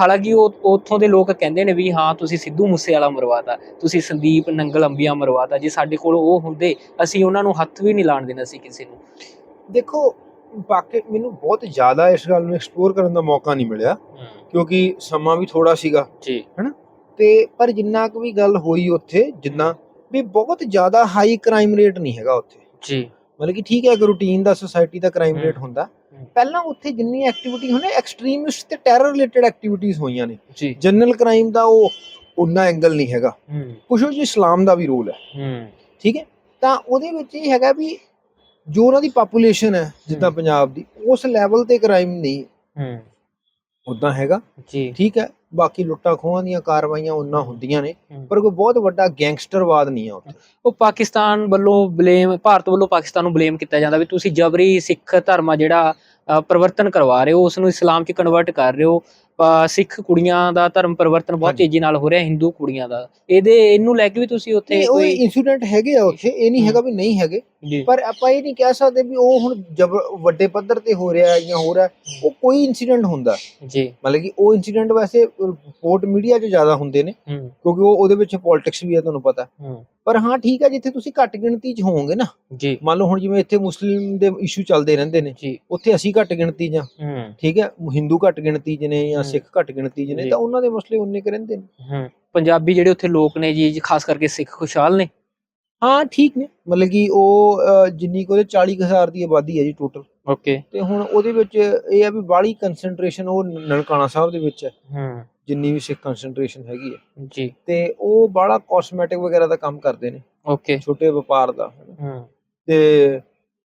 ਹਾਲਾਂਕਿ ਉਹ ਉੱਥੋਂ ਦੇ ਲੋਕ ਕਹਿੰਦੇ ਨੇ ਵੀ ਹਾਂ ਤੁਸੀਂ ਸਿੱਧੂ ਮੂਸੇਵਾਲਾ ਮਰਵਾਤਾ ਤੁਸੀਂ ਸੰਦੀਪ ਨੰਗਲ ਅੰਬੀਆਂ ਮਰਵਾਤਾ। ਜੇ ਸਾਡੇ ਕੋਲ ਉਹ ਹੁੰਦੇ ਅਸੀਂ ਉਹਨਾਂ ਨੂੰ ਹੱਥ ਵੀ ਨਹੀਂ ਲਾਣ ਦੇਣਾ ਸੀ ਕਿਸੇ ਨੂੰ। ਦੇਖੋ ਬਾਕੀ ਮੈਨੂੰ ਬਹੁਤ ਜ਼ਿਆਦਾ ਇਸ ਗੱਲ ਨੂੰ ਐਕਸਪਲੋਰ ਕਰਨ ਦਾ ਮੌਕਾ ਨਹੀਂ ਮਿਲਿਆ ਕਿਉਂਕਿ ਸਮਾਂ ਵੀ ਥੋੜਾ ਸੀਗਾ। ਜੀ। ਤੇ ਪਰ ਜਿੰਨਾ ਕੁ ਵੀ ਗੱਲ ਹੋਈ ਉੱਥੇ ਜਿੰਨਾ ਵੀ ਬਹੁਤ ਜ਼ਿਆਦਾ ਹਾਈ ਕ੍ਰਾਈਮ ਰੇਟ ਨਹੀਂ ਹੈਗਾ ਉੱਥੇ। ਜੀ। ਮਤਲਬ ਕਿ ਠੀਕ ਹੈ ਇੱਕ ਰੂਟੀਨ ਦਾ ਸੋਸਾਇਟੀ ਦਾ ਕ੍ਰਾਈਮ। ਰੇਟ ਹੁੰਦਾ। ਪਹਿਲਾਂ ਉੱਥੇ ਜਿੰਨੀ ਐਕਟੀਵਿਟੀ ਹੁੰਦੀ ਐਕਸਟ੍ਰੀਮਿਸਟ ਤੇ ਟੈਰਰ ਰਿਲੇਟਡ ਐਕਟੀਵਿਟੀਜ਼ ਹੋਈਆਂ ਨੇ। ਜਨਰਲ ਕ੍ਰਾਈਮ ਦਾ ਉਹ ਉਨਾ ਐਂਗਲ ਨਹੀਂ ਹੈਗਾ। ਕੁਛ ਉਹ ਇਸਲਾਮ ਦਾ ਵੀ ਰੋਲ ਹੈ। ਹੂੰ। ਠੀਕ ਹੈ? ਤਾਂ ਉਹਦੇ ਵਿੱਚ ਇਹ ਹੈਗਾ ਵੀ ਜੋ ਉਹਨਾਂ ਦੀ ਪਾਪੂਲੇਸ਼ਨ ਹੈ ਜਿੱਦਾਂ। ਪੰਜਾਬ ਦੀ ਉਸ ਲੈਵਲ ਤੇ ਕ੍ਰਾਈਮ ਨਹੀਂ ਹੂੰ। ਉਦਾਂ ਹੈਗਾ। ਜੀ। ਠੀਕ ਹੈ। ਬਾਕੀ ਲੁੱਟਾਂ ਖੋਹਾਂ ਦੀਆਂ ਕਾਰਵਾਈਆਂ ਉਹਨਾਂ ਹੁੰਦੀਆਂ ਨੇ। ਪਰ ਕੋਈ ਬਹੁਤ ਵੱਡਾ ਗੈਂਗਸਟਰਵਾਦ ਨਹੀਂ ਆ ਉੱਥੇ। ਉਹ ਪਾਕਿਸਤਾਨ ਵੱਲੋਂ ਬਲੇਮ ਭਾਰਤ ਵੱਲੋਂ ਪਾਕਿਸਤਾਨ ਨੂੰ ਬਲੇਮ ਕੀਤਾ ਜਾਂਦਾ ਵੀ ਤੁਸੀਂ ਜਬਰੀ ਸਿੱਖ ਧਰਮ ਆ ਜਿਹੜਾ ਪਰਿਵਰਤਨ ਕਰਵਾ ਰਹੇ ਹੋ ਉਸ ਨੂੰ ਇਸਲਾਮ 'ਚ ਕਨਵਰਟ ਕਰ ਰਹੇ ਹੋ। ਸਿੱਖ ਕੁੜੀਆਂ ਦਾ ਧਰਮ ਪਰਿਵਰਤਨ ਬਹੁਤ। ਤੇਜ਼ੀ ਨਾਲ ਹੋ ਰਿਹਾ ਹਿੰਦੂ ਕੁੜੀਆਂ ਦਾ। ਇਹਦੇ ਇਹਨੂੰ ਲੈ ਕੇ ਵੀ ਤੁਸੀਂ ਉੱਥੇ ਕੋਈ ਇਨਸੀਡੈਂਟ ਹੈਗੇ ਆ ਉੱਥੇ ਇਹ ਨਹੀਂ। ਹੈਗਾ ਵੀ ਨਹੀਂ ਹੈਗੇ। ਜੀ। ਪਰ ਆਪਾਂ ਇਹ ਨਹੀਂ ਕਹਿ ਸਕਦੇ ਵੀ ਉਹ ਹੁਣ ਜਬ ਵੱਡੇ ਪੱਧਰ ਤੇ ਹੋ ਰਿਹਾ ਜਾਂ ਹੋ ਰਿਹਾ। ਉਹ ਕੋਈ ਇਨਸੀਡੈਂਟ ਹੁੰਦਾ। ਜੀ। ਮਤਲਬ ਕਿ ਉਹ ਇਨਸੀਡੈਂਟ ਵੈਸੇ ਰਿਪੋਰਟ ਮੀਡੀਆ 'ਚ ਜ਼ਿਆਦਾ ਹੁੰਦੇ ਨੇ ਕਿਉਂਕਿ ਉਹ ਉਹਦੇ ਵਿੱਚ ਪੋਲਿਟਿਕਸ ਵੀ ਹੈ ਤੁਹਾਨੂੰ ਪਤਾ ਪਰ ਹਾਂ ਠੀਕ ਹੈ ਜਿੱਥੇ ਤੁਸੀਂ ਘੱਟ ਗਿਣਤੀ 'ਚ ਹੋਵੋਗੇ ਨਾ ਜੀ। ਮੰਨ ਲਓ ਹੁਣ ਜਿਵੇਂ ਇੱਥੇ ਮੁਸਲਿਮ ਦੇ ਇਸ਼ੂ ਚੱਲਦੇ ਰਹਿੰਦੇ ਨੇ ਜੀ। ਉੱਥੇ ਅਸੀਂ ਘੱਟ ਗਿਣਤੀ ਹੂੰ। ਠੀਕ ਹੈ ਹਿੰਦੂ ਘੱਟ ਗਿਣਤੀ 'ਚ ਨੇ ਜਾਂ। ਸਿੱਖ ਘੱਟ ਗਿਣਤੀ 'ਚ ਨੇ ਜੀ। ਤਾਂ ਉਹਨਾਂ ਦੇ ਮਸਲੇ ਉਨੇ ਕੁ ਰਹਿੰਦੇ ਨੇ। ਹੂੰ ਪੰਜਾਬੀ ਜਿਹੜੇ ਉੱਥੇ ਲੋਕ ਨੇ ਜੀ ਖਾਸ ਕਰਕੇ ਸਿੱਖ ਖੁਸ਼ਹਾਲ ਨੇ? ਹਾਂ ਠੀਕ ਨੇ। ਮਤਲਬ ਕਿ ਉਹ ਅਹ, ਜਿੰਨੀ ਕੁ ਉਹਦੇ 40000 ਦੀ ਆਬਾਦੀ ਹੈ ਜੀ ਟੋਟਲ ਓਕੇ। ਤੇ ਹੁਣ ਉਹਦੇ ਵਿੱਚ ਇਹ ਆ ਵੀ ਬਾਹਲੀ ਕਨਸੈਂਟਰੇਸ਼ਨ ਉਹ ਨਨਕਾਣਾ ਸਾਹਿਬ ਦੇ ਵਿੱਚ ਹੈ। ਹੂੰ। ਜਿੰਨੀ ਵੀ ਸਿੱਖ ਕਨਸੈਂਟਰੇਸ਼ਨ ਹੈਗੀ ਹੈ। ਜੀ। ਤੇ ਉਹ ਬਾਹਲਾ ਕਾਸਮੈਟਿਕ ਵਗੈਰਾ ਦਾ ਕੰਮ ਕਰਦੇ ਨੇ। ਓਕੇ। ਛੋਟੇ ਵਪਾਰ ਦਾ ਹੂੰ। ਤੇ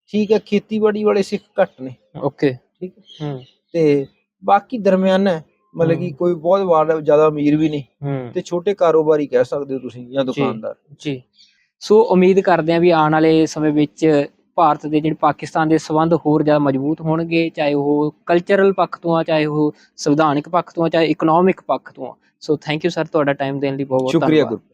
ਠੀਕ ਹੈ ਖੇਤੀਬਾੜੀ ਵਾਲੇ ਸਿੱਖ ਘੱਟ ਨੇ। ਓਕੇ। ਠੀਕ ਹੈ। ਹੂੰ। ਤੇ ਬਾਕੀ ਦਰਮਿਆਨਾ ਹੈ ਮਤਲਬ ਕਿ। ਕੋਈ ਬਹੁਤ ਵਾਰ ਜ਼ਿਆਦਾ ਅਮੀਰ ਵੀ ਨਹੀਂ ਤੇ ਛੋਟੇ ਕਾਰੋਬਾਰੀ ਕਹਿ ਸਕਦੇ ਹੋ ਤੁਸੀਂ ਜਾਂ ਦੁਕਾਨਦਾਰ। ਜੀ। ਸੋ ਉਮੀਦ ਕਰਦੇ ਹਾਂ ਵੀ ਆਉਣ ਵਾਲੇ ਸਮੇਂ ਵਿੱਚ ਭਾਰਤ ਦੇ ਜਿਹੜੇ ਪਾਕਿਸਤਾਨ ਦੇ ਸਬੰਧ ਹੋਰ ਜ਼ਿਆਦਾ ਮਜ਼ਬੂਤ ਹੋਣਗੇ ਚਾਹੇ ਉਹ ਕਲਚਰਲ ਪੱਖ ਤੋਂ ਆ ਚਾਹੇ ਉਹ ਸੰਵਿਧਾਨਿਕ ਪੱਖ ਤੋਂ ਆ ਚਾਹੇ ਇਕਨੋਮਿਕ ਪੱਖ ਤੋਂ ਆ। ਸੋ ਥੈਂਕ ਯੂ ਸਰ ਤੁਹਾਡਾ ਟਾਈਮ ਦੇਣ ਲਈ ਬਹੁਤ ਬਹੁਤ ਸ਼ੁਕਰੀਆ ਧੰਨਵਾਦ। ਗੁਰੂ